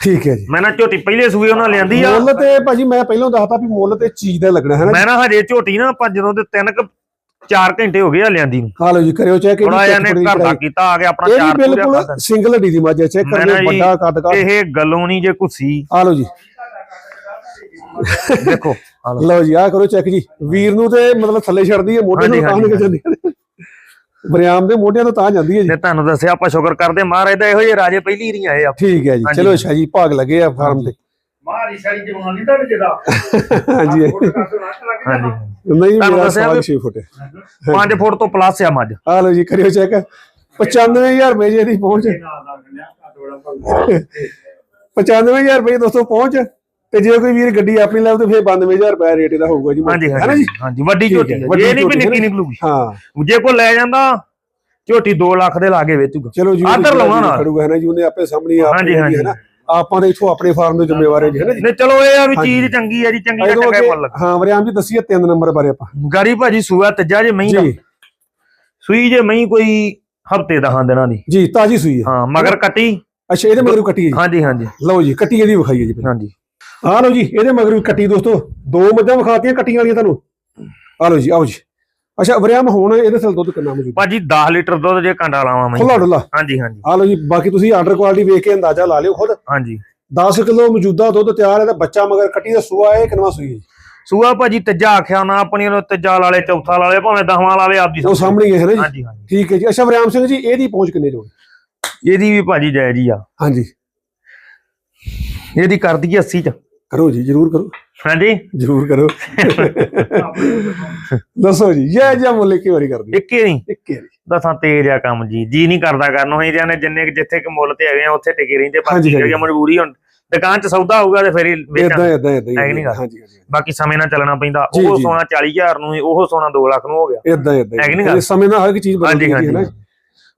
ਠੀਕ ਹੈ ਜੀ। ਮੈਂ ਨਾ ਝੋਟੀ ਪਹਿਲੇ ਸੂਏ ਉਹਨਾਂ ਲਿਆਂਦੀ ਆ। ਮੁੱਲ ਤੇ ਭਾਜੀ ਮੈਂ ਪਹਿਲਾਂ ਦੱਸਤਾ ਵੀ ਮੁੱਲ ਤੇ ਚੀਜ਼ ਦਾ ਲੱਗਣਾ ਹੈ ਨਾ ਮੈਂ ਨਾ ਹਜੇ ਝੋਟੀ ਨਾ ਆਪਾਂ ਜਦੋਂ ਦੇ 3 ਕ 4 ਘੰਟੇ ਹੋ ਗਏ ਆ ਲਿਆਂਦੀ ਨੂੰ। ਆ ਲਓ ਜੀ ਕਰਿਓ ਚੈੱਕ ਥੋੜਾ ਜਿਹਾ ਨੇ ਘਰ ਦਾ ਕੀਤਾ ਆ ਗਿਆ ਆਪਣਾ ਚਾਰ ਬਿਲਕੁਲ। ਸਿੰਗਲ ਹੱਡੀ ਦੀ ਹੈ ਚੈੱਕ ਕਰ ਲਿਓ ਵੱਡਾ ਕੱਦ ਕੱਦ ਇਹ ਗੱਲੋਂ ਨਹੀਂ ਜੇ ਕੁਸੀ ਆ ਲਓ ਜੀ। ਦੇਖੋ ਲਓ। ਜੀ ਆ ਕਰੋ ਚੈੱਕ ਜੀ। ਵੀਰ ਨੂੰ ਤੇ ਮਤਲਬ ਥੱਲੇ ਛੱਡਦੀ ਹੈ ਮੋਢੇ ਨੂੰ ਤਾਂ ਹਾਂਜੀ, ਨਿਕਲ ਜਾਂਦੀ ਹੈ ਬਰਿਆਮ ਦੇ ਮੋਢਿਆਂ ਤੋਂ ਤਾਂ ਜਾਂਦੀ ਹੈ ਜੀ। ਤੇ ਤੁਹਾਨੂੰ ਦੱਸਿਆ ਆਪਾਂ ਸ਼ੁਕਰ ਕਰਦੇ ਮਹਾਰਾਜ ਦਾ ਇਹੋ ਜਿਹੇ ਰਾਜੇ ਪਹਿਲੀ ਹੀ ਆਏ ਆ ਠੀਕ ਹੈ ਜੀ। ਚਲੋ ਅੱਛਾ ਜੀ ਭਾਗ ਲੱਗੇ ਆ ਫਾਰਮ ਤੇ। ਮਾਰੀ ਸਾਰੀ ਜਵਾਨ ਨਹੀਂ ਜਿਹੜਾ ਹਾਂਜੀ। ਦੋ ਹਾਂਜੀ। ਨਹੀਂ ਮੇਰਾ ਦੱਸਿਆ ਸਵਾਲ ਵੀ- 6 ਫੁੱਟ ਹੈ। 5 ਫੁੱਟ ਤੋਂ ਪਲੱਸ ਆ ਮੱਝ। ਆ ਲਓ ਜੀ ਕਰਿਓ ਚੈੱਕ 95000 ਰੁਪਏ ਜੀ ਇਹਦੀ ਪਹੁੰਚ। ਨਾ ਨਾ ਕੰਨਿਆ ਕਾਟੋੜਾ ਭੰਗ 95000 ਰੁਪਏ ਦੋਸਤੋ ਪਹੁੰਚ। ਤੇ ਜੇ ਕੋਈ ਵੀਰ ਗੱਡੀ ਆਪਣੀ ਲੈਵ ਤੇ ਫਿਰ 92000 ਰੁਪਏ ਰੇਟ ਇਹਦਾ ਹੋਊਗਾ ਜੀ ਹਾਂਜੀ ਹਾਂਜੀ ਜੀ? ਹਾਂਜੀ ਵੱਡੀ ਝੋਟੀ ਇਹ ਨਹੀਂ ਵੀ ਨਿੱਕੀ। ਨਿਕਲੂਗੀ ਹਾਂ। ਜੇ ਕੋਈ ਲੈ ਜਾਂਦਾ ਝੋਟੀ 2 ਲੱਖ ਦੇ ਲਾਗੇ ਵੇਚੂਗਾ। ਚਲੋ ਜੀ ਆਦਰ ਲਾਉਣਾ ਨਾਲ। ਖੜੂਗਾ ਹੈ ਨਾ ਜੀ? ਉਹਨੇ ਆਪੇ ਸਾਹਮਣੇ ਆਪ ਹਾਂਜੀ, ਹੈ ਹਾਂਜੀ। ਨਾ? ਆਪਾਂ ਤਾਂ ਇਥੋਂ ਆਪਣੇ ਫਾਰਮ ਦੇ ਜ਼ਿੰਮੇਵਾਰ ਹਾਂ ਜੀ ਹੈ ਨਾ ਜੀ? ਚਲੋ ਇਹ ਆ ਵੀ। ਚੀਜ਼ ਚੰਗੀ ਹੈ ਜੀ ਚੰਗੀ ਦਾ ਅੱਗੇ- ਮੁੱਲ ਹਾਂ ਵਰਿਆਮ ਜੀ ਦੱਸੀਏ ਤਿੰਨ ਨੰਬਰ ਬਾਰੇ ਆਪਾਂ। ਗਾੜੀ ਭਾਜੀ ਸੂਆ ਤੱਜਾ ਜੇ ਮਹੀਂ ਦਾ। ਜੀ। ਸੂਈ ਜੇ ਮਹੀਂ ਕੋਈ ਹਫ਼ਤੇ ਦਹਾਂ ਦਿਨਾਂ ਦੀ। ਜੀ ਤਾਜੀ ਸੂਈ ਹੈ। ਹਾਂ ਮਗਰ ਕੱਟੀ। ਅੱਛਾ ਇਹਦੇ ਮਗਰੂ ਕੱਟੀ ਹੈ ਜੀ? ਹਾਂਜੀ ਹਾਂਜੀ। ਲਓ ਜੀ ਕੱਟੀ ਇਹਦੀ ਵਿਖਾਈਏ ਜੀ ਹਾਂਜੀ। ਆ ਲਓ ਜੀ ਇਹਦੇ ਮਗਰੂ ਕੱਟੀ ਦੋਸਤੋ ਦੋ ਮੱਝਾਂ ਵਿਖਾਤੀਆਂ ਕੱਟੀਆਂ ਵਾਲੀਆਂ ਤੁਹਾਨੂੰ। ਆ ਲਓ ਜੀ ਆਓ ਜੀ। ਅੱਛਾ ਵਰਿਆਮ ਹੁਣ ਇਹਦੇ ਥਲ ਦੁੱਧ ਕਿੰਨਾ ਮੌਜੂਦ? ਭਾਜੀ 10 ਲੀਟਰ ਦੁੱਧ ਜੇ ਕਾਂਡਾ ਲਾਵਾਂ ਮੈਂ। ਖੁੱਲਾ ਡੁੱਲਾ ਹਾਂਜੀ ਹਾਂਜੀ। ਆ ਲਓ ਜੀ ਬਾਕੀ ਤੁਸੀਂ ਆਰਡਰ ਕੁਆਲਿਟੀ ਵੇਖ ਕੇ ਅੰਦਾਜ਼ਾ ਲਾ ਲਿਓ ਖੁਦ। ਹਾਂਜੀ। 10 ਕਿਲੋ ਮੌਜੂਦਾ ਦੁੱਧ ਤਿਆਰ ਹੈ ਤੇ ਬੱਚਾ ਮਗਰ ਕੱਟੀ ਦਾ ਸੂਆ ਹੈ ਕਿੰਨਾ ਸੂਈ ਹੈ? ਸੂਆ ਭਾਜੀ ਤੱਜਾ ਆਖਿਆ ਨਾ ਆਪਣੀ ਨੂੰ ਤੱਜਾ ਲਾਲੇ ਚੌਥਾ ਲਾਲੇ ਭਾਵੇਂ ਦਸਵਾਂ ਲਾਵੇ ਆਪਦੀ ਉਹ ਸਾਹਮਣੇ ਹੀ ਨਾ ਜੀ। ਹਾਂਜੀ ਹਾਂਜੀ। ਠੀਕ ਹੈ ਜੀ। ਅੱਛਾ ਵਰਿਆਮ ਸਿੰਘ ਜੀ ਇਹਦੀ ਪਹੁੰਚ ਕਿੰਨੇ ਜੋ ਇਹਦੀ ਵੀ ਭਾਜੀ ਜਾਇਜ਼ ਹੀ ਆ। ਹਾਂਜੀ। ਇਹਦੀ ਕਰ ਦਈਏ 80 ਚ। ਕਰੋ ਜੀ ਜਰੂਰ ਕਰੋ। ਹਾਂਜੀ? ਜਰੂਰ ਕਰੋ। ਦੱਸੋ ਜੀ ਇਹ ਜਿਹਾ ਮੁੱਲ ਕੀ ਵਾਰੀ ਕਰਦੀ ਇੱਕੇ ਨਹੀਂ? ਇੱਕ ਵਾਰੀ। ਦਸਾਂ ਤੇਜ ਆ ਕੰਮ ਜੀ ਜੀ ਨਹੀਂ ਕਰਦਾ ਕਰਨ ਹੋਈ ਜਾਨੇ ਜਿੰਨੇ ਜਿੱਥੇ ਕਿ ਮੁੱਲ ਤੇ ਹੈਗੇ ਆ ਉੱਥੇ ਟਿਕੇ ਰਹਿੰਦੇ ਬਾਕੀ। ਜਿਹੜੀ ਮਜਬੂਰੀ ਹੁਣ ਦੁਕਾਨ 'ਚ ਸੌਦਾ ਹੋਊਗਾ ਤੇ ਫਿਰ ਹੀ ਇਦਾਂ ਵੇਚਾਂਗੇ ਇਦਾਂ ਇਦਾਂ ਹੈ ਗੱਲ? ਹਾਂਜੀ ਹਾਂਜੀ। ਬਾਕੀ ਸਮੇਂ ਨਾਲ ਚੱਲਣਾ ਪੈਂਦਾ। ਜੀ, ਉਹ ਜੀ। ਸੋਨਾ 40000 ਨੂੰ ਉਹ ਸੋਨਾ 2 ਲੱਖ ਨੂੰ ਹੋ ਗਿਆ। ਇਦਾਂ ਇਦਾਂ ਹੈ? ਇਸ ਸਮੇਂ ਨਾਲ ਹਰ ਇੱਕ ਚੀਜ਼ ਬਦਲਦੀ ਹੈ ਹਾਂਜੀ ਨਾ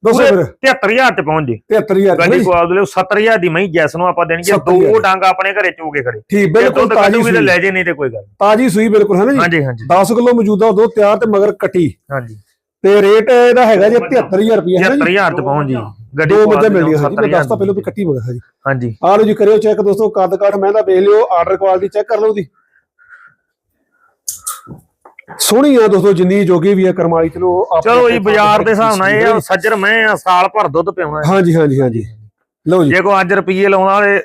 ਦੱਸੋ ਫਿਰ 73000 ਤੇ ਪਹੁੰਚ ਜੇ। 73000 ਗੱਡੀ ਕੋ ਦੇ 70000 ਦੀ ਮਹੀਂ ਜੈਸ ਨੂੰ ਆਪਾਂ ਦੇਣੀ ਜੇ 70,000 ਦੋ। ਡਾਂਗ ਆਪਣੇ ਘਰੇ ਚੋਗੇ ਖੜੇ। ਠੀਕ ਬਿਲਕੁਲ ਤਾਜੀ ਸੂਈ। ਲੈ ਜੇ ਨਹੀਂ ਤੇ ਕੋਈ ਗੱਲ ਤਾਜੀ ਸੂਈ ਬਿਲਕੁਲ ਹੈ ਨਾ ਜੀ? ਹਾਂਜੀ ਹਾਂਜੀ। 10 ਕਿਲੋ ਮੌਜੂਦਾ ਦੁੱਧ ਤਿਆਰ ਤੇ ਮਗਰ ਕੱਟੀ। ਹਾਂਜੀ। ਤੇ ਰੇਟ ਇਹਦਾ ਹੈਗਾ ਜੀ 73000 ਰੁਪਏ ਹੈ ਨਾ ਜੀ? 73000 ਤੇ ਪਹੁੰਚ ਜੀ। ਗੱਡੀ ਦੋ ਕੋ ਮੱਝਾਂ ਮਿਲਣੀਆਂ ਹਾਂਜੀ ਮੈਂ ਦੱਸਤਾ ਪਹਿਲਾਂ ਵੀ ਕੱਟੀ ਮਗਰ ਹੈ ਜੀ। ਹਾਂਜੀ। ਆ ਲਓ ਜੀ ਕਰਿਓ ਚੈੱਕ ਦੋਸਤੋ ਕੱਦ ਕਾਠ ਮੈਂ ਤਾਂ ਵੇਖ ਲਿਓ ਆਰਡਰ ਕੁਆਲਿਟੀ ਚੈੱਕ ਕਰ ਲਓ ਉਹਦੀ। ਸੋਹਣੀ ਆ ਦੋਸਤੋ ਜਿੰਨੀ ਜੋਗੀ ਵੀ ਆ ਕਰਮਾਲੀ ਚਲੋ ਆਪਣੇ ਚਲੋ ਜੀ ਆਪਣੇ ਬਾਜ਼ਾਰ ਦੇ ਹਿਸਾਬ ਨਾਲ ਇਹ ਆ ਸੱਜਰ ਮੈਂ ਆ ਸਾਲ ਭਰ ਦੁੱਧ ਪਿਆਉਣਾ ਹੈ। ਹਾਂਜੀ ਹਾਂਜੀ ਹਾਂਜੀ। ਲਓ ਜੀ। ਜੇ ਕੋ ਅੱਜ ਰੁਪਈਏ ਲਾਉਣਾ ਤੇ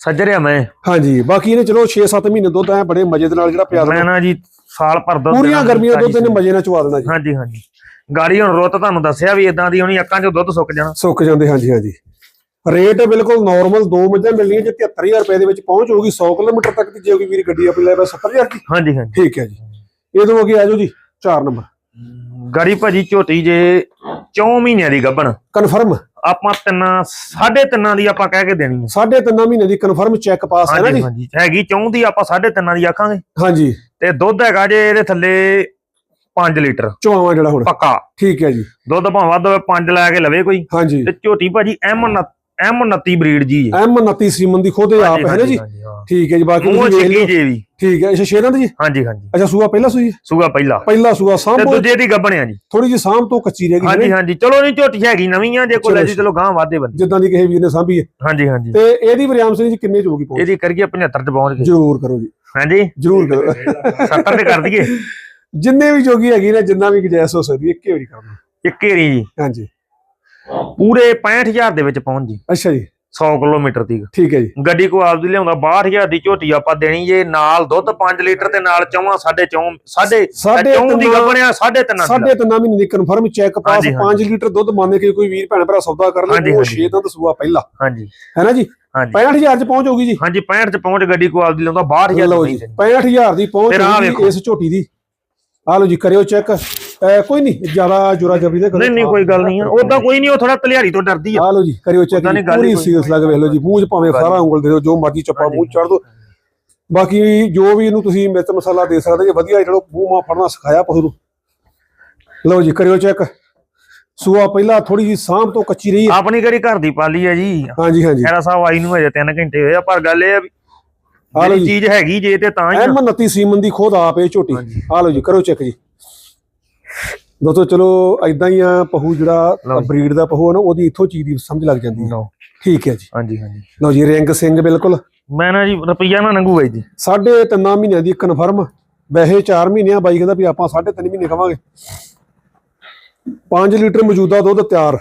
ਸੱਜਰ ਆ ਮੈਂ। ਹਾਂਜੀ ਬਾਕੀ ਇਹਨੇ ਚਲੋ 6-7 ਮਹੀਨੇ ਦੁੱਧ ਐ ਬੜੇ ਮਜ਼ੇ ਦੇ ਨਾਲ ਜਿਹੜਾ ਪਿਆ ਮੈਂ ਨਾ ਜੀ ਸਾਲ ਭਰ ਦੁੱਧ ਪੂਰੀਆਂ ਦੇਣਾ ਗਰਮੀਆਂ ਦੁੱਧ ਇਹਨੇ ਮਜ਼ੇ ਨਾਲ ਚਵਾ ਦੇਣਾ ਜੀ। ਹਾਂਜੀ ਹਾਂਜੀ। ਗਾੜੀ ਹੁਣ ਰੁੱਤ ਤੁਹਾਨੂੰ ਦੱਸਿਆ ਵੀ ਇਦਾਂ ਦੀ ਹੋਣੀ ਅੱਖਾਂ 'ਚੋਂ ਦੁੱਧ ਸੁੱਕ ਜਾਣਾ। ਸੁੱਕ ਜਾਂਦੇ ਹਾਂਜੀ ਹਾਂਜੀ। ਰੇਟ ਬਿਲਕੁਲ ਨਾਰਮਲ ਦੋ ਮੱਝਾਂ ਮਿਲਣੀਆਂ ਜੇ 73000 ਰੁਪਏ ਦੇ ਵਿੱਚ ਪਹੁੰਚ ਹੋਊਗੀ 100 ਕਿਲੋਮੀਟਰ ਤੱਕ ਦੀ ਜੇ ਕੋਈ ਵੀਰ ਗੱਡੀ ਆਪਣੀ ਲੈ ਵੇ 70000 ਦੀ। ਹਾਂਜੀ ਹਾਂਜੀ। ਠੀਕ ਹੈ ਜੀ। ਇਹ ਤੋਂ ਅੱਗੇ ਆ ਜਾਓ ਜੀ 4 ਨੰਬਰ। ਗਾੜੀ ਭਾਜੀ ਝੋਟੀ ਜੇ 4 ਮਹੀਨਿਆਂ ਦੀ ਗੱਭਣ। ਕਨਫਰਮ ਆਪਾਂ ਤਿੰਨਾਂ ਸਾਢੇ ਤਿੰਨਾਂ ਦੀ ਆਪਾਂ ਕਹਿ ਕੇ ਦੇਣੀ ਹੈ ਸਾਢੇ ਤਿੰਨ ਮਹੀਨੇ ਦੀ ਕਨਫਰਮ ਚੈੱਕ ਪਾਸ ਹੈ ਨਾ ਜੀ? ਹਾਂਜੀ। ਹੈਗੀ ਚੌਂ ਦੀ ਆਪਾਂ ਸਾਢੇ ਤਿੰਨਾਂ ਦੀ ਆਖਾਂਗੇ। ਹਾਂਜੀ। ਤੇ ਦੁੱਧ ਹੈਗਾ ਜੇ ਇਹਦੇ ਥੱਲੇ 5 ਲੀਟਰ। ਚੁਆਵਾਂ ਜਿਹੜਾ ਹੁਣ। ਪੱਕਾ। ਠੀਕ ਹੈ ਜੀ। ਦੁੱਧ ਭਾਵੇਂ ਵੱਧ ਹੋਵੇ 5 ਲੈ ਕੇ ਲਵੇ ਕੋਈ। ਹਾਂਜੀ। ਤੇ ਝੋਟੀ ਭਾਜੀ ਐਮ ਐਮ 29 ਬਰੀਡ ਜੀ ਹੈ ਐਮ 29 ਸੀਮਨ ਦੀ ਖੁਦ ਆਪ ਹੈ ਨਾ ਜੀ। ਠੀਕ ਹੈ ਜੀ ਬਾਕੀ ਤੁਸੀਂ ਵੇਖ ਲਿਓ। ਜੇ ਠੀਕ ਹੈ ਅੱਛਾ ਸ਼ੇਰਾਂ ਦੀ ਜੀ? ਹਾਂਜੀ ਹਾਂਜੀ। ਅੱਛਾ ਸੂਆ ਪਹਿਲਾ ਸੂਈ? ਸੂਗਾ ਪਹਿਲਾ। ਪਹਿਲਾ ਸੂਆ ਤੇ ਸਾਂਭੋ। ਦੂਜੇ ਦੀ ਗੱਬਣਿਆ ਜੀ। ਥੋੜੀ ਜੀ ਸਾਂਭ ਤੋਂ ਕੱਚੀ ਰਹਿ ਗਈ ਹਾਂਜੀ। ਹਾਂਜੀ। ਚਲੋ ਨਹੀਂ ਝੋਟੀ ਹੈਗੀ ਨਵੀਂ ਆ ਜੇ ਕੋਈ ਲੈ ਜੀ ਚਲੋ। ਗਾਂ ਵਾਧੇ ਬੰਦੇ। ਜਿੱਦਾਂ ਦੀ ਕਿਸੇ ਵੀਰ ਨੇ ਸਾਂਭੀ ਹੈ। ਹਾਂਜੀ ਹਾਂਜੀ। ਤੇ ਇਹਦੀ ਵਰਿਆਮ ਸਿੰਘ ਜੀ ਕਿੰਨੇ ਚ ਹੋਊਗੀ ਪਹੁੰਚ? ਇਹਦੀ ਕਰੀਏ 75 ਚ ਪਹੁੰਚ ਗਏ ਜ਼ਰੂਰ ਕਰੋ ਜੀ। ਹਾਂਜੀ? ਜ਼ਰੂਰ ਕਰੋ। 70 ਤੇ ਕਰ ਦਈਏ। ਜਿੰਨੇ ਵੀ ਜੋਗੀ ਹੈਗੀ ਨਾ ਜਿੰਨਾ ਵੀ ਗੁਜਾਇਸ਼ ਹੋ ਸਕਦੀ ਹੈ ਇੱਕੇ ਵਾਰੀ ਕਰਨਾ। ਇੱਕ ਏਰੀ ਜੀ। ਹਾਂਜੀ। ਪੂਰੇ 65000 ਦੇ ਵਿੱਚ ਪਹੁੰਚ ਜੀ। ਅੱਛਾ ਜੀ। 100 ਕਿਲੋਮੀਟਰ ਦੀ ਠੀਕ ਹੈ ਜੀ। ਗੱਡੀ ਕੋ ਆਪਦੀ ਲਿਆਉਂਦਾ 62000 ਦੀ ਝੋਟੀ ਆਪਾਂ ਦੇਣੀ ਜੇ ਨਾਲ ਦੁੱਧ 5 ਲੀਟਰ ਤੇ ਨਾਲ ਚੌਵਾਂ ਸਾਢੇ ਚੌਂ ਸਾਢੇ ਚੌਂ ਦੀ ਗੱਬਣਿਆ ਸਾਢੇ ਤਿੰਨ ਦੀ ਸਾਢੇ ਤਿੰਨ ਮਹੀਨੇ ਦੀ ਕਨਫਰਮ ਚੈੱਕ ਪਾਸ ਹਾਂਜੀ, 5 ਲੀਟਰ ਦੁੱਧ ਮੰਨ ਕੇ ਕੋਈ ਵੀਰ ਭੈਣ ਭਰਾ ਸੌਦਾ ਕਰ ਲੈ ਉਹ ਹਾਂਜੀ। 6 ਦੰਦ ਸੂਆ ਪਹਿਲਾ। ਹਾਂਜੀ। ਹੈ ਨਾ ਜੀ? ਹਾਂਜੀ। 65000 ਚ ਪਹੁੰਚ ਹੋਊਗੀ ਜੀ। ਹਾਂਜੀ 65 ਚ ਪਹੁੰਚ ਗੱਡੀ ਕੋ ਆਪਦੀ ਲਿਆਉਂਦਾ 62000 ਲਓ ਦੀ ਜੀ 65000 ਦੀ ਪਹੁੰਚ। ਇਸ ਝੋਟੀ ਦੀ। ਆ ਲਓ ਜੀ ਕਰਿਓ ਚੈੱਕ ਕੋਈ ਨਹੀਂ ਜ਼ਿਆਦਾ ਜੁਰਾ ਜਬਰੀ ਦੇ ਨਹੀਂ ਨਹੀਂ ਕੋਈ ਗੱਲ ਨਹੀਂ ਆ। ਉਦਾਂ ਕੋਈ ਨਹੀਂ ਉਹ ਥੋੜਾ ਤਲਿਆਰੀ ਤੋਂ ਡਰਦੀ ਆ। ਆ ਲਓ ਜੀ ਕਰਿਓ ਚੈੱਕ ਪੂਰੀ। ਸੀਰੀਅਸ ਲੱਗ ਵੇਖ ਲਓ ਜੀ ਮੂੰਹ 'ਚ ਭਾਵੇਂ ਸਾਰਾ ਉਂਗਲ ਦੇ ਦਿਓ ਜੋ ਮਰਜ਼ੀ ਚੱਪਾ। ਮੂੰਹ ਚੜ ਦਿਓ ਬਾਕੀ ਜੋ ਵੀ ਇਹਨੂੰ ਤੁਸੀਂ ਮਿਰਚ ਮਸਾਲਾ ਦੇ ਸਕਦੇ ਜੇ ਵਧੀਆ ਜਿਹੜਾ ਮੂੰਹ ਮਾ ਫੜਨਾ ਸਿਖਾਇਆ ਪਸ਼ੂ ਨੂੰ ਲਓ ਜੀ ਕਰਿਓ ਚੈੱਕ। ਸੂਆ ਪਹਿਲਾਂ ਥੋੜੀ ਜੀ ਸਾਂਭ ਤੋਂ ਕੱਚੀ ਰਹੀ ਹੈ ਆਪਣੀ ਕਿਹੜੀ ਘਰ ਦੀ ਪਾਲੀ ਆ ਜੀ? ਹਾਂਜੀ ਹਾਂਜੀ। ਖੈਰਾ ਸਾਹਿਬ ਆਈ ਨੂੰ ਹਜੇ 3 ਘੰਟੇ ਹੋਏ ਆ ਪਰ ਗੱਲ ਇਹ ਆ ਵੀ ਜਿਹੜੀ ਚੀਜ਼ ਹੈਗੀ ਜੇ ਤੇ ਤਾਂ ਹੀ। ਐਮ 29 ਸੀਮਨ ਦੀ ਖੁਦ ਆਪ ਝੋਟੀ। ਆ ਲਓ ਜੀ ਕਰੋ ਚੈੱਕ ਜੀ। ਦੋਸਤੋ ਚਲੋ ਐਦਾਂ ਹੀ ਆ ਪਹੂ ਜਿਹੜਾ ਲਓ ਜੀ। ਬਰੀਡ ਦਾ ਪਹੂ ਆ ਨਾ ਉਹਦੀ ਇੱਥੋਂ ਚੀਜ਼ ਦੀ ਸਮਝ ਲੱਗ ਜਾਂਦੀ ਹੈ। ਲਓ। ਠੀਕ ਹੈ ਜੀ। ਹਾਂਜੀ ਹਾਂਜੀ। ਲਓ ਜੀ ਰਿੰਗ ਸਿੰਘ ਬਿਲਕੁਲ। ਮੈਂ ਨਾ ਜੀ ਰੁਪਈਆ ਨਾ ਨੰਗੂ ਬਾਈ ਜੀ। ਸਾਢੇ ਤਿੰਨਾਂ ਮਹੀਨਿਆਂ ਦੀ ਕਨਫਰਮ ਵੈਸੇ 4 ਮਹੀਨਿਆਂ ਬਾਈ ਕਹਿੰਦਾ ਵੀ ਆਪਾਂ ਸਾਢੇ ਤਿੰਨ ਮਹੀਨੇ ਕਵਾਂਗੇ 5 ਲੀਟਰ ਮੌਜੂਦਾ ਦੁੱਧ ਤਿਆਰ।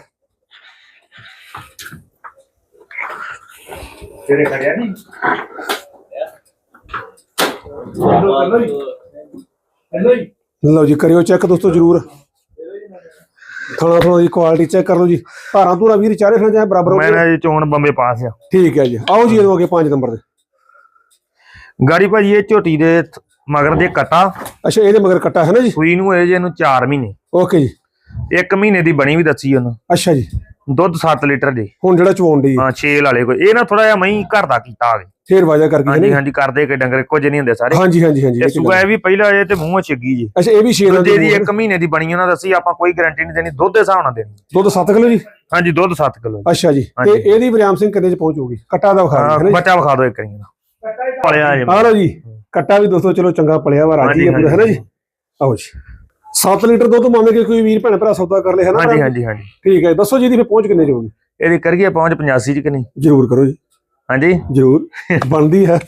ਤੇਰੇ ਖੜਿਆ ਨਹੀਂ ਹੈਲੋ ਹੈਲੋ ਲਓ ਜੀ ਕਰਿਓ ਚੈੱਕ ਦੋਸਤੋ ਜਰੂਰ। ਥਾਣਾ ਥਾਣਾ ਦੀ ਕੁਆਲਿਟੀ ਚੈੱਕ ਕਰ ਲਓ ਜੀ। ਧਾਰਾਂ ਧੂਰਾ ਵੀਰ ਚਾਰੇ ਥਾਂ ਚਾਹੇ ਬਰਾਬਰ ਹੋ ਮੈਂ ਨਾ ਜੀ ਚੋਣ ਬੰਬੇ ਪਾਸ ਆ। ਠੀਕ ਹੈ ਜੀ। ਆਓ ਜੀ ਇਹਨੂੰ ਅੱਗੇ 5 ਨੰਬਰ ਦੇ। ਗਾੜੀ ਭਾਜੀ ਇਹ ਝੋਟੀ ਦੇ ਮਗਰ ਦੇ ਕਟਾ। ਅੱਛਾ ਇਹਦੇ ਮਗਰ ਕੱਟਾ ਹੈ ਨਾ ਜੀ? ਸੂਈ ਨੂੰ ਹੋਏ ਜੇ ਇਹਨੂੰ 4 ਮਹੀਨੇ। ਓਕੇ ਜੀ। ਇੱਕ ਮਹੀਨੇ ਦੀ ਬਣੀ ਵੀ ਦੱਸੀ ਉਹਨਾਂ। ਅੱਛਾ ਜੀ। ਦੁੱਧ 7 ਲੀਟਰ ਦੇ। ਹੁਣ ਜਿਹੜਾ ਚਵਾਉਣ ਦੀ ਹਾਂ 6 ਵਾਲੇ ਕੋਈ। ਇਹ ਨਾ ਥੋੜਾ ਜਿਹਾ ਮਹੀਂ ਘਰ ਦਾ ਕੀਤਾ ਆਵੇ ਫੇਰ ਵਾਜਾ ਕਰ ਗਈ ਹੈ ਹਾਂਜੀ ਹਾਂਜੀ ਕਰਦੇ ਕਿ ਡੰਗਰ ਜਿਹੇ ਨਹੀਂ ਹੁੰਦੇ ਸਾਰੇ। ਹਾਂਜੀ ਹਾਂਜੀ ਹਾਂਜੀ ਇਹ ਇਹ ਵੀ ਪਹਿਲਾਂ ਇਹ ਤੇ ਮੂੰਹੋਂ ਛਿੱਗੀ ਜੀ। ਅੱਛਾ ਇਹ ਵੀ ਛੇ ਦੂਜੇ ਦੀ ਦੀ ਇੱਕ ਮਹੀਨੇ ਦੀ ਬਣੀ ਉਹਨਾਂ ਦੱਸੀ ਆਪਾਂ ਕੋਈ ਗਾਰੰਟੀ ਨਹੀਂ ਦੇਣੀ। ਦੁੱਧ ਦੇ ਹਿਸਾਬ ਨਾਲ ਦੇਣੀ। ਦੁੱਧ 7 ਕਿਲੋ ਜੀ? ਹਾਂਜੀ ਦੁੱਧ 7 ਕਿਲੋ ਅੱਛਾ ਜੀ। ਤੇ। ਇਹਦੀ ਬਰਿਆਮ ਸਿੰਘ ਕਿੰਨੇ ਚ ਪਹੁੰਚੂਗੀ ਕੱਟਾ ਦਾ ਵਿਖਾ ਦਿਓ, ਜੀ? ਬੱਚਾ ਵਿਖਾ ਦਿਓ ਇੱਕ ਦਾ ਪਲਿਆ ਜੇ। ਆ ਲਓ ਜੀ। ਕੱਟਾ ਵੀ ਦੋਸਤੋ ਚਲੋ ਚੰਗਾ ਪਲਿਆ ਵਾ ਰਾਜੀ ਹੈ ਨਾ ਜੀ? ਆਓ ਜੀ। 7 ਲੀਟਰ ਦੁੱਧ ਮੰਨ ਕੇ ਕੋਈ ਵੀਰ ਭੈਣ ਭਰਾ ਸੌਦਾ ਕਰ ਲੇ ਹੈ ਨਾ ਹਾਂਜੀ? ਹਾਂਜੀ ਹਾਂਜੀ। ਠੀਕ ਹੈ ਦੱਸੋ ਜੀ ਇਹਦੀ ਫਿਰ ਪਹੁੰਚ ਕਿੰਨੇ ਹੋਊਗੀ? ਇਹਦੀ ਕਰੀਏ ਪਹੁੰਚ 85 ਚ ਕਿ ਨਹੀਂ? ਜਰੂਰ ਕਰੋ ਜੀ। ਹਾਂਜੀ? ਜਰੂਰ। ਬਣਦੀ ਹੈ।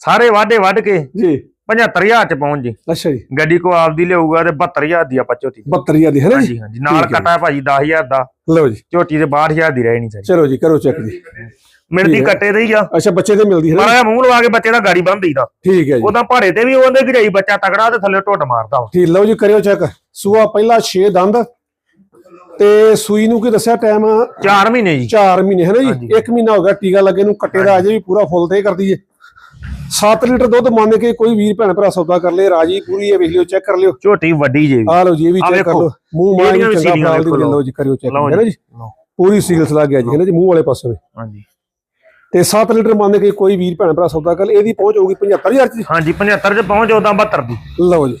ਸਾਰੇ ਵਾਢੇ ਵੱਢ ਕੇ ਜੀ। 75000 ਚ ਪਹੁੰਚ ਜੀ। ਅੱਛਾ ਜੀ। ਗੱਡੀ ਕੋ ਆਪਦੀ ਲਿਆਊਗਾ ਤੇ 72000 ਦੀ ਆਪਾਂ ਝੋਟੀ। 72000 ਦੀ ਹੈ ਨਾ ਜੀ? ਹਾਂਜੀ ਨਾਲ। ਕਟਾ ਭਾਜੀ 10000 ਦਾ। ਲਓ ਜੀ। ਝੋਟੀ ਦੇ 62000 ਦੀ ਰਹਿਣੀ ਚਾਹੀਦੀ ਚਲੋ ਜੀ ਕਰੋ ਚੈੱਕ ਜੀ। ਮਿਲਦੀ। ਕੱਟੇ ਦੇ ਹੀ ਆ। ਅੱਛਾ ਬੱਚੇ ਤੇ ਮਿਲਦੀ ਹੈ ਮਾਰਾ ਮੂੰਹ ਲਵਾ ਕੇ ਬੱਚੇ ਦਾ ਗਾੜੀ ਬੰਦ ਦਈਦਾ ਠੀਕ ਹੈ ਜੀ। ਉਹਦਾ ਭਾੜੇ ਤੇ ਵੀ ਉਹਦੇ ਘੜਾਈ ਬੱਚਾ ਤਗੜਾ ਤੇ ਥੱਲੇ ਢੁੱਡ ਮਾਰਦਾ। ਠੀਕ ਲਓ ਜੀ ਕਰਿਓ ਚੈੱਕ ਸੂਆ ਪਹਿਲਾ 6 ਦੰਦ ਤੇ ਸੂਈ ਨੂੰ ਕੀ ਦੱਸਿਆ ਟਾਈਮ ਚਾਰ ਮਹੀਨੇ ਜੀ। 4 ਮਹੀਨੇ ਹੈ ਨਾ। ਜੀ 1 ਮਹੀਨਾ ਹੋ ਗਿਆ ਟੀਕਾ ਲੱਗੇ ਨੂੰ ਕੱਟੇ ਦਾ ਅਜੇ ਵੀ ਪੂਰਾ ਫੁੱਲ ਤੇ ਕਰਦੀ ਏ। 7 ਲੀਟਰ ਦੁੱਧ ਮੰਨ ਕੇ ਕੋਈ ਵੀਰ ਭੈਣ ਭਰਾ ਸੌਦਾ ਕਰ ਲੇ ਰਾਜੀ ਪੂਰੀ ਹੈ ਵੇਖ ਲਿਓ ਚੈੱਕ ਕਰ ਲਿਓ। ਝੋਟੀ ਵੱਡੀ ਜੇ। ਆ ਲਓ ਜੀ ਇਹ ਵੀ ਚੈੱਕ ਕਰ। ਲਓ। ਮੂੰਹ ਮਾਰ ਚੰਗਾ ਫਾਲ ਦੀ ਲਓ ਜੀ ਕਰਿਓ ਚੈੱਕ ਹੈ ਨਾ ਜੀ। ਪੂਰੀ ਸੀਲਸ ਲੱਗ ਗਿਆ ਜੀ ਹੈ ਨਾ ਜੀ? ਮੂੰਹ ਵਾਲੇ ਪਾਸੇ। ਹਾਂਜੀ। ਤੇ 7 ਲੀਟਰ ਮੰਨ ਕੇ ਕੋਈ ਵੀਰ ਭੈਣ ਭਰਾ ਸੌਦਾ ਕਰ ਇਹਦੀ ਪਹੁੰਚ ਹੋਊਗੀ 75000 ਚ ਹਾਂਜੀ 75 ਚ ਪਹੁੰਚ ਉਦਾਂ 72 ਦੀ। ਲਓ ਜੀ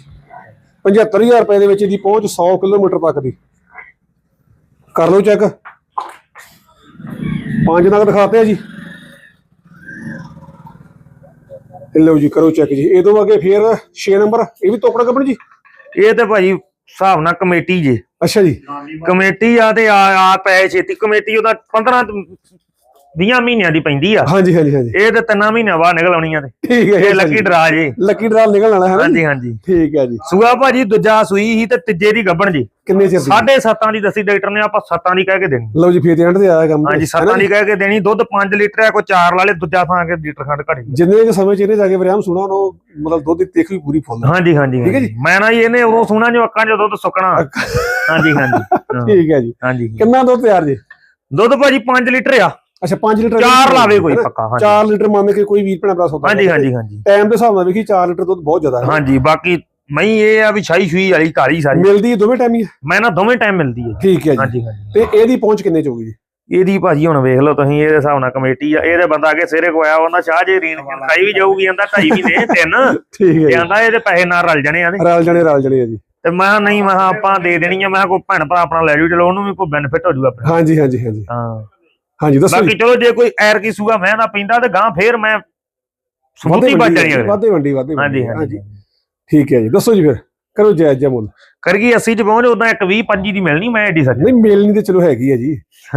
75000 ਰੁਪਏ ਦੇ ਵਿੱਚ ਇਹਦੀ ਪਹੁੰਚ 100 ਕਿਲੋਮੀਟਰ ਤੱਕ ਦੀ। ਕਰ ਲਓ ਚੈੱਕ। ਪੰਜ ਨਗ ਦਿਖਾਤੇ ਆ ਜੀ। ਇਹ ਲਓ ਜੀ ਕਰੋ ਚੈੱਕ ਜੀ। ਇਹ ਤੋਂ ਅੱਗੇ ਫੇਰ 6 ਨੰਬਰ ਇਹ ਵੀ ਤੋਕੜਾ ਕੱਪੜ ਜੀ? ਇਹ ਤੇ ਭਾਜੀ ਹਿਸਾਬ ਨਾਲ ਕਮੇਟੀ ਜੇ। ਅੱਛਾ ਜੀ। ਕਮੇਟੀ ਆ ਤੇ ਆ ਆ ਪੈ ਛੇਤੀ। ਕਮੇਟੀ ਉਹਦਾ 15 20 ਮਹੀਨਿਆਂ ਦੀ ਪੈਂਦੀ ਆ। ਹਾਂਜੀ ਹਾਂਜੀ ਹਾਂਜੀ। ਇਹ ਤੇ ਤਿੰਨਾਂ ਮਹੀਨਿਆਂ ਬਾਅਦ ਨਿਕਲ ਆਉਣੀਆਂ ਤੇ। ਠੀਕ ਹੈ ਇਹ ਲੱਕੀ ਡਰਾ ਜੇ। ਲੱਕੀ ਡਰਾ ਨਿਕਲ ਆਣਾ ਹੈ ਨਾ ਜੀ? ਹਾਂਜੀ ਹਾਂਜੀ। ਠੀਕ ਹੈ ਜੀ। ਸੂਆ ਭਾਜੀ ਦੂਜਾ ਸੂਈ ਸੀ ਤੇ ਤੀਜੇ ਦੀ ਗੱਬਣ ਜੀ। ਕਿੰਨੇ ਚਿਰ ਦੀ? ਸਾਢੇ ਸੱਤਾਂ ਦੀ ਦੱਸੀ ਡਾਕਟਰ ਨੇ ਆਪਾਂ ਸੱਤਾਂ ਦੀ ਕਹਿ ਕੇ ਦੇਣੀ। ਲਓ ਜੀ ਫੇਰ ਐਂਡ ਤੇ ਆਇਆ ਕੰਮ ਹਾਂਜੀ ਹੈ ਨਾ ਸੱਤਾਂ ਜੀ? ਦੀ ਕਹਿ ਕੇ ਦੇਣੀ ਦੁੱਧ 5 ਲੀਟਰ ਹੈ ਕੋਈ 4 ਵਾਲੇ ਦੂਜਾ ਥਾਂ ਕੇ ਲੀਟਰ ਖੰਡ ਘਟੀ ਜਿੰਨੇ ਕੁ ਸਮੇਂ ਚ ਇਹਨੇ ਜਾ ਕੇ ਵਰਿਆਮ ਸੁਣਾ ਉਹਨੂੰ ਮਤਲਬ ਦੁੱਧ ਦੀ ਤੇਖ ਵੀ ਪੂਰੀ ਫੁੱਲ ਹਾਂਜੀ ਹਾਂਜੀ ਠੀਕ ਹੈ ਹਾਂਜੀ। ਮੈਂ ਨਾ ਜੀ ਇਹਨੇ ਉਦੋਂ ਸੁਣਾ ਜੋ ਅੱਖਾਂ 'ਚ ਦੁੱਧ ਸੁੱਕਣਾ। ਹਾਂਜੀ ਹਾਂਜੀ। ਹਾਂ, ਠੀਕ ਹੈ ਜੀ। ਹਾਂਜੀ ਕਿੰਨਾ ਦੁੱਧ ਤਿਆਰ ਜੀ? ਦੁੱਧ ਭਾਜੀ 5 ਲੀਟਰ ਆ। ਅੱਛਾ 5 ਲੀਟਰ ਚਾਰ ਲਾਵੇ ਕੋਈ ਪੱਕਾ ਹਾਂਜੀ। 4 ਲੀਟਰ ਮੰਨ ਕੇ ਕੋਈ ਵੀਰ ਭੈਣ ਭਰਾ ਸੌਦਾ ਹਾਂਜੀ ਹਾਂਜੀ ਹਾਂਜੀ। ਟਾਈਮ ਦੇ ਹਿਸਾਬ ਨਾਲ ਵੇਖੀ 4 ਲੀਟਰ ਦੁੱਧ ਬਹੁਤ ਜ਼ਿਆਦਾ ਹੈ। ਹਾਂਜੀ ਬਾਕੀ ਮਈ ਇਹ ਆ ਵੀ ਛਾਈ ਛੂਈ ਵਾਲੀ ਕਾਲੀ ਸਾਰੀ। ਮਿਲਦੀ ਦੋਵੇਂ ਟਾਈਮ ਹੀ ਮੈਂ ਨਾ ਦੋਵੇਂ ਟਾਈਮ ਮਿਲਦੀ ਹੈ। ਠੀਕ ਹੈ ਜੀ। ਹਾਂਜੀ ਹਾਂਜੀ। ਤੇ ਇਹਦੀ ਪਹੁੰਚ ਕਿੰਨੇ ਚ ਹੋਊਗੀ ਜੀ? ਇਹਦੀ ਭਾਜੀ ਹੁਣ ਵੇਖ ਲਓ ਤੁਸੀਂ ਇਹਦੇ ਹਿਸਾਬ ਨਾਲ ਕਮੇਟੀ ਆ। ਇਹਦੇ ਬੰਦਾ ਅੱਗੇ ਸਿਰੇ ਕੋ ਆਇਆ ਉਹਨਾਂ ਸ਼ਾਹ ਜੀ ਰੀਨ ਖਾਈ ਵੀ ਜਾਊਗੀ ਕਹਿੰਦਾ ਢਾਈ ਮਹੀਨੇ ਤਿੰਨ। ਠੀਕ ਹੈ ਕਹਿੰਦਾ ਇਹਦੇ ਪੈਸੇ ਨਾਲ ਰਲ ਜਾਣੇ ਆ ਤੇ ਰਲ ਜਣੇ ਰਲ ਜਣੇ ਆ ਜੀ। ਤੇ ਮੈਂ ਨਹੀਂ ਮੈਂ ਆਪਾਂ ਦੇ ਦੇਣੀ ਆ ਮੈਂ ਕੋਈ ਭੈਣ ਭਰਾ ਆਪਣਾ ਲੈ ਜੂ ਚਲੋ ਉਹਨੂੰ ਵੀ ਕੋਈ ਬੈਨੀਫਿਟ ਹੋ ਜੂਗਾ ਹਾਂਜੀ ਹਾਂਜੀ ਹਾਂਜੀ। ਹਾਂ। ਹਾਂਜੀ ਦੱਸੋ ਬਾਕੀ ਚਲੋ ਜੇ ਕੋਈ ਐਰ ਕੀ ਸੂਗਾ ਮੈਂ ਨਾ ਪੈਂਦਾ ਤੇ ਗਾਂ ਫੇਰ ਮੈਂ ਸਮੁੱਤੀ ਬਚ ਜਾਣੀ ਅਗਲੇ ਵਾਧੇ ਵੰਡੀ ਵਾਧੇ ਹਾਂਜੀ ਹਾਂਜੀ। ਠੀਕ ਹੈ ਜੀ ਦੱਸੋ ਜੀ ਫਿਰ। ਕਰੋ ਜਾਇਜ਼ ਜਿਹਾ ਮੁੱਲ। ਕਰ ਗਈ 80 ਚ ਪਹੁੰਚ ਉਦਾਂ ਇੱਕ 20 25 ਦੀ ਮਿਲਣੀ ਮੈਂ ਐਡੀ ਸੱਚ। ਨਹੀਂ ਮਿਲਣੀ ਤੇ ਚਲੋ ਹੈਗੀ ਹੈ ਜੀ।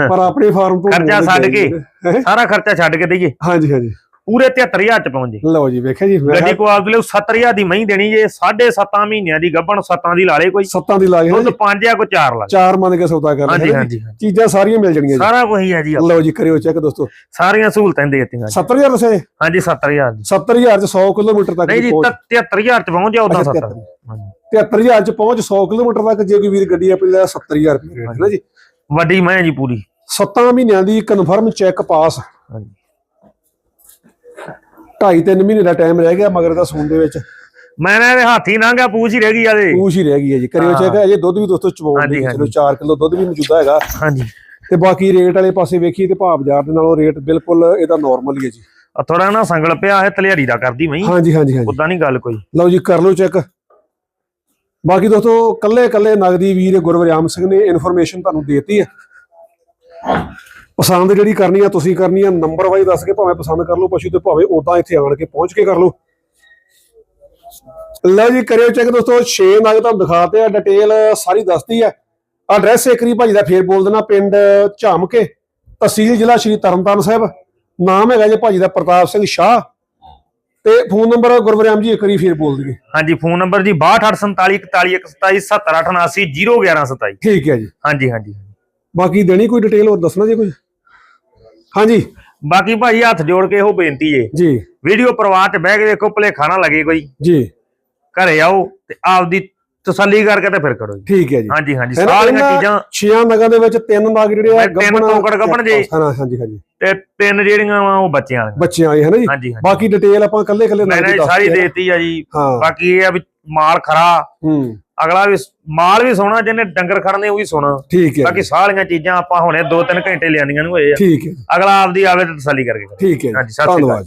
ਪਰ ਆਪਣੇ ਫਾਰਮ ਤੋਂ ਖਰਚਾ ਛੱਡ ਕੇ। ਹੈ। ਸਾਰਾ ਖਰਚਾ ਛੱਡ ਕੇ ਦਈਏ। ਹਾਂਜੀ ਹਾਂਜੀ। ਪੂਰੇ 73000 ਚ ਪਹੁੰਚ ਜੇ। ਲਓ ਜੀ ਵੇਖਿਆ ਜੀ ਗੱਡੀ ਕੋ ਆਪ ਲਈ 70000 ਦੀ ਮਹੀਂ ਦੇਣੀ ਜੇ 7.5 ਮਹੀਨਿਆਂ ਦੀ ਗੱਬਣ 7 ਦੀ ਲਾਲੇ ਕੋਈ। ਸੱਤਾਂ ਦੀ ਲਾ ਕੇ ਦੁੱਧ 5 ਆ ਕੋ 4 ਲਾ ਚਾਰ ਮੰਨ ਕੇ ਸੌਦਾ ਕਰ ਹਾਂਜੀ। ਚੀਜ਼ਾਂ ਸਾਰੀਆਂ ਮਿਲ ਜਾਣਗੀਆਂ ਜੀ। ਸਾਰਾ ਕੁਝ ਹੀ ਹੈ ਜੀ। ਲਓ ਜੀ ਕਰਿਓ ਚੈੱਕ ਦੋਸਤੋ। ਸਾਰੀਆਂ ਸਹੂਲਤਾਂ ਦੇ ਦਿੱਤੀਆਂ ਜੀ। 70000 ਦੱਸਿਆ ਜੀ? ਹਾਂਜੀ 70000 ਦੀ 70000 ਚ 100 ਕਿਲੋਮੀਟਰ ਤੱਕ ਨਹੀਂ ਦੀ ਜੀ ਪਹੁੰਚ 73000 ਚ ਪਹੁੰਚ ਜਾ ਉਦਾਂ ਅੱਛਾ, 70 73000 ਚ ਪਹੁੰਚ 100 ਕਿਲੋਮੀਟਰ ਤੱਕ ਜੇ ਕੋਈ ਵੀਰ ਗੱਡੀ ਆਪਣੀ ਲੈ 70000 ਰੁਪਏ ਹੈ ਨਾ ਜੀ? ਵੱਡੀ ਮੈਂ ਜੀ ਪੂਰੀ। 7 ਮਹੀਨਿਆਂ ਦੀ ਕਨਫਰਮ ਚੈੱਕ ਪਾਸ ਹਾਂਜੀ। 2.5 3 ਮਹੀਨੇ ਦਾ ਟਾਈਮ ਰਹਿ ਗਿਆ ਮਗਰ ਦਾ ਸੂਣ ਦੇ ਵਿੱਚ। ਮੈਂ ਨਾ ਇਹਦੇ ਹੱਥੀ ਲੰਘਿਆ ਪੂਛ ਹੀ ਰਹਿ ਗਈ ਆਦੇ ਪੂਛ ਹੀ ਰਹਿ ਗਈ ਹੈ ਜੀ। ਕਰਿਓ। ਚੈੱਕ ਅਜੇ ਦੁੱਧ ਵੀ ਦੋਸਤੋ ਚਵਾਉਣ ਦੀ। ਚਲੋ 4 ਕਿਲੋ ਦੁੱਧ ਵੀ ਮੌਜੂਦਾ ਹੈਗਾ। ਹਾਂਜੀ। ਤੇ ਬਾਕੀ ਰੇਟ ਵਾਲੇ ਪਾਸੇ ਵੇਖੀਏ ਤੇ ਭਾਅ ਬਾਜ਼ਾਰ ਦੇ ਨਾਲੋਂ ਰੇਟ ਬਿਲਕੁਲ ਇਹਦਾ ਨਾਰਮਲ ਹੀ ਹੈ ਜੀ। ਆ ਥੋੜਾ ਨਾ ਸੰਗਲ ਪਿਆ ਹੈ ਤਲਿਆੜੀ ਦਾ ਕਰਦੀ ਮੈਂ ਹਾਂਜੀ ਹਾਂਜੀ ਹਾਂਜੀ। ਉਦਾਂ ਨਹੀਂ ਗੱਲ ਕੋਈ। ਲਓ ਜੀ ਕਰ ਲਓ ਚੈੱਕ ਬਾਕੀ ਦੋਸਤੋ ਕੱਲੇ ਕੱਲੇ ਨਗਦੀ ਵੀਰ ਗੁਰਵਰਿਆਮ ਸਿੰਘ ਨੇ ਇਨਫੋਰਮੇਸ਼ਨ ਤੁਹਾਨੂੰ ਦੇਤੀ ਹੈ। ਪਸੰਦ ਜਿਹੜੀ ਕਰਨੀ ਆ ਤੁਸੀਂ ਕਰਨੀ ਆ ਨੰਬਰ ਵਾਈਜ਼ ਦੱਸ ਕੇ ਭਾਵੇਂ ਪਸੰਦ ਕਰ ਲਓ ਪਸ਼ੂ ਤੇ ਭਾਵੇਂ ਉਦਾਂ ਇੱਥੇ ਆਣ ਕੇ ਪਹੁੰਚ ਕੇ ਕਰ ਲਓ। ਲਓ ਜੀ ਕਰਿਓ ਚੈੱਕ ਦੋਸਤੋ 6 ਨਗ ਤੁਹਾਨੂੰ ਦਿਖਾਤੇ ਆ ਡਿਟੇਲ ਸਾਰੀ ਦੱਸਦੀ ਹੈ ਐਡਰੈਸ ਏਕਰੀ ਭਾਜੀ ਦਾ ਫੇਰ ਬੋਲ ਦੇਣਾ ਪਿੰਡ ਝਾਮਕੇ ਤਹਿਸੀਲ ਜ਼ਿਲ੍ਹਾ ਸ਼੍ਰੀ ਤਰਨਤਾਰਨ ਸਾਹਿਬ। ਨਾਮ ਹੈਗਾ ਜੀ ਭਾਜੀ ਦਾ ਪ੍ਰਤਾਪ ਸਿੰਘ ਸ਼ਾਹ। ਤੇ ਫੋਨ ਨੰਬਰ ਗੁਰਵਰਿਆਮ ਜੀ ਇੱਕ ਵਾਰੀ ਫੇਰ ਬੋਲ ਦਈਏ ਹਾਂਜੀ ਫੋਨ ਨੰਬਰ ਜੀ 6247412778 ਠੀਕ ਹੈ ਜੀ। ਹਾਂਜੀ ਹਾਂਜੀ। ਬਾਕੀ ਦੇਣੀ ਕੋਈ ਡਿਟੇਲ ਹੋਰ ਦੱਸਣਾ ਜੀ ਕੁਝ? ਹਾਂਜੀ। ਬਾਕੀ ਭਾਈ ਹੱਥ ਜੋੜ ਕੇ ਇਹੋ ਬੇਨਤੀ ਏ। ਜੀ। ਵੀਡੀਓ ਪਰਿਵਾਰ ਚ ਬਹਿ ਕੇ ਦੇਖੋ ਭਲੇਖਾ ਨਾ ਲੱਗੇ ਕੋਈ। ਜੀ। ਘਰੇ ਆਓ ਤੇ ਆਪਦੀ ਤਸੱਲੀ ਕਰਕੇ ਤੇ ਫਿਰ ਕਰੋ ਜੀ। ਠੀਕ ਹੈ ਜੀ। ਹਾਂਜੀ ਹਾਂਜੀ। ਸਾਰੀਆਂ ਚੀਜ਼ਾਂ ਛੀਆਂ ਨਗਾਂ ਦੇ ਵਿੱਚ ਤਿੰਨ ਨਗ ਜਿਹੜੇ ਆ ਤਿੰਨ ਤੋਕੜ ਗੱਭਣ ਜੀ। ਹਾਂ ਹਾਂਜੀ ਹਾਂਜੀ। ਤੇ ਤਿੰਨ ਜਿਹੜੀਆਂ ਉਹ ਬੱਚਿਆਂ ਵਾਲੀਆਂ। ਬੱਚਿਆਂ ਆਏ ਹੈ ਨਾ ਜੀ? ਬਾਕੀ ਡਿਟੇਲ ਆਪਾਂ ਕੱਲੇ ਕੱਲੇ ਮੈਂ ਨਾ ਸਾਰੀ ਦੇਤੀ ਆ ਜੀ। ਬਾਕੀ ਇਹ ਆ ਵੀ ਮਾਲ ਖਰਾ। ਹੂੰ। ਅਗਲਾ ਵੀ ਮਾਲ ਵੀ ਸੋਹਣਾ ਜਿਹਨੇ ਡੰਗਰ ਖੜਨੇ ਉਹ ਵੀ ਸੋਹਣਾ। ਠੀਕ ਹੈ ਬਾਕੀ ਸਾਰੀਆਂ ਚੀਜ਼ਾਂ ਆਪਾਂ ਹੁਣੇ 2-3 ਘੰਟੇ ਲਿਆਂਦੀਆਂ ਨੂੰ ਹੋਏ ਆ। ਠੀਕ ਹੈ ਅਗਲਾ ਆਪਦੀ ਆਵੇ ਤੇ ਤਸੱਲੀ ਕਰਕੇ ਕਰੇ। ਠੀਕ ਹੈ ਹਾਂਜੀ, ਸਤਿ ਸ਼੍ਰੀ ਅਕਾਲ।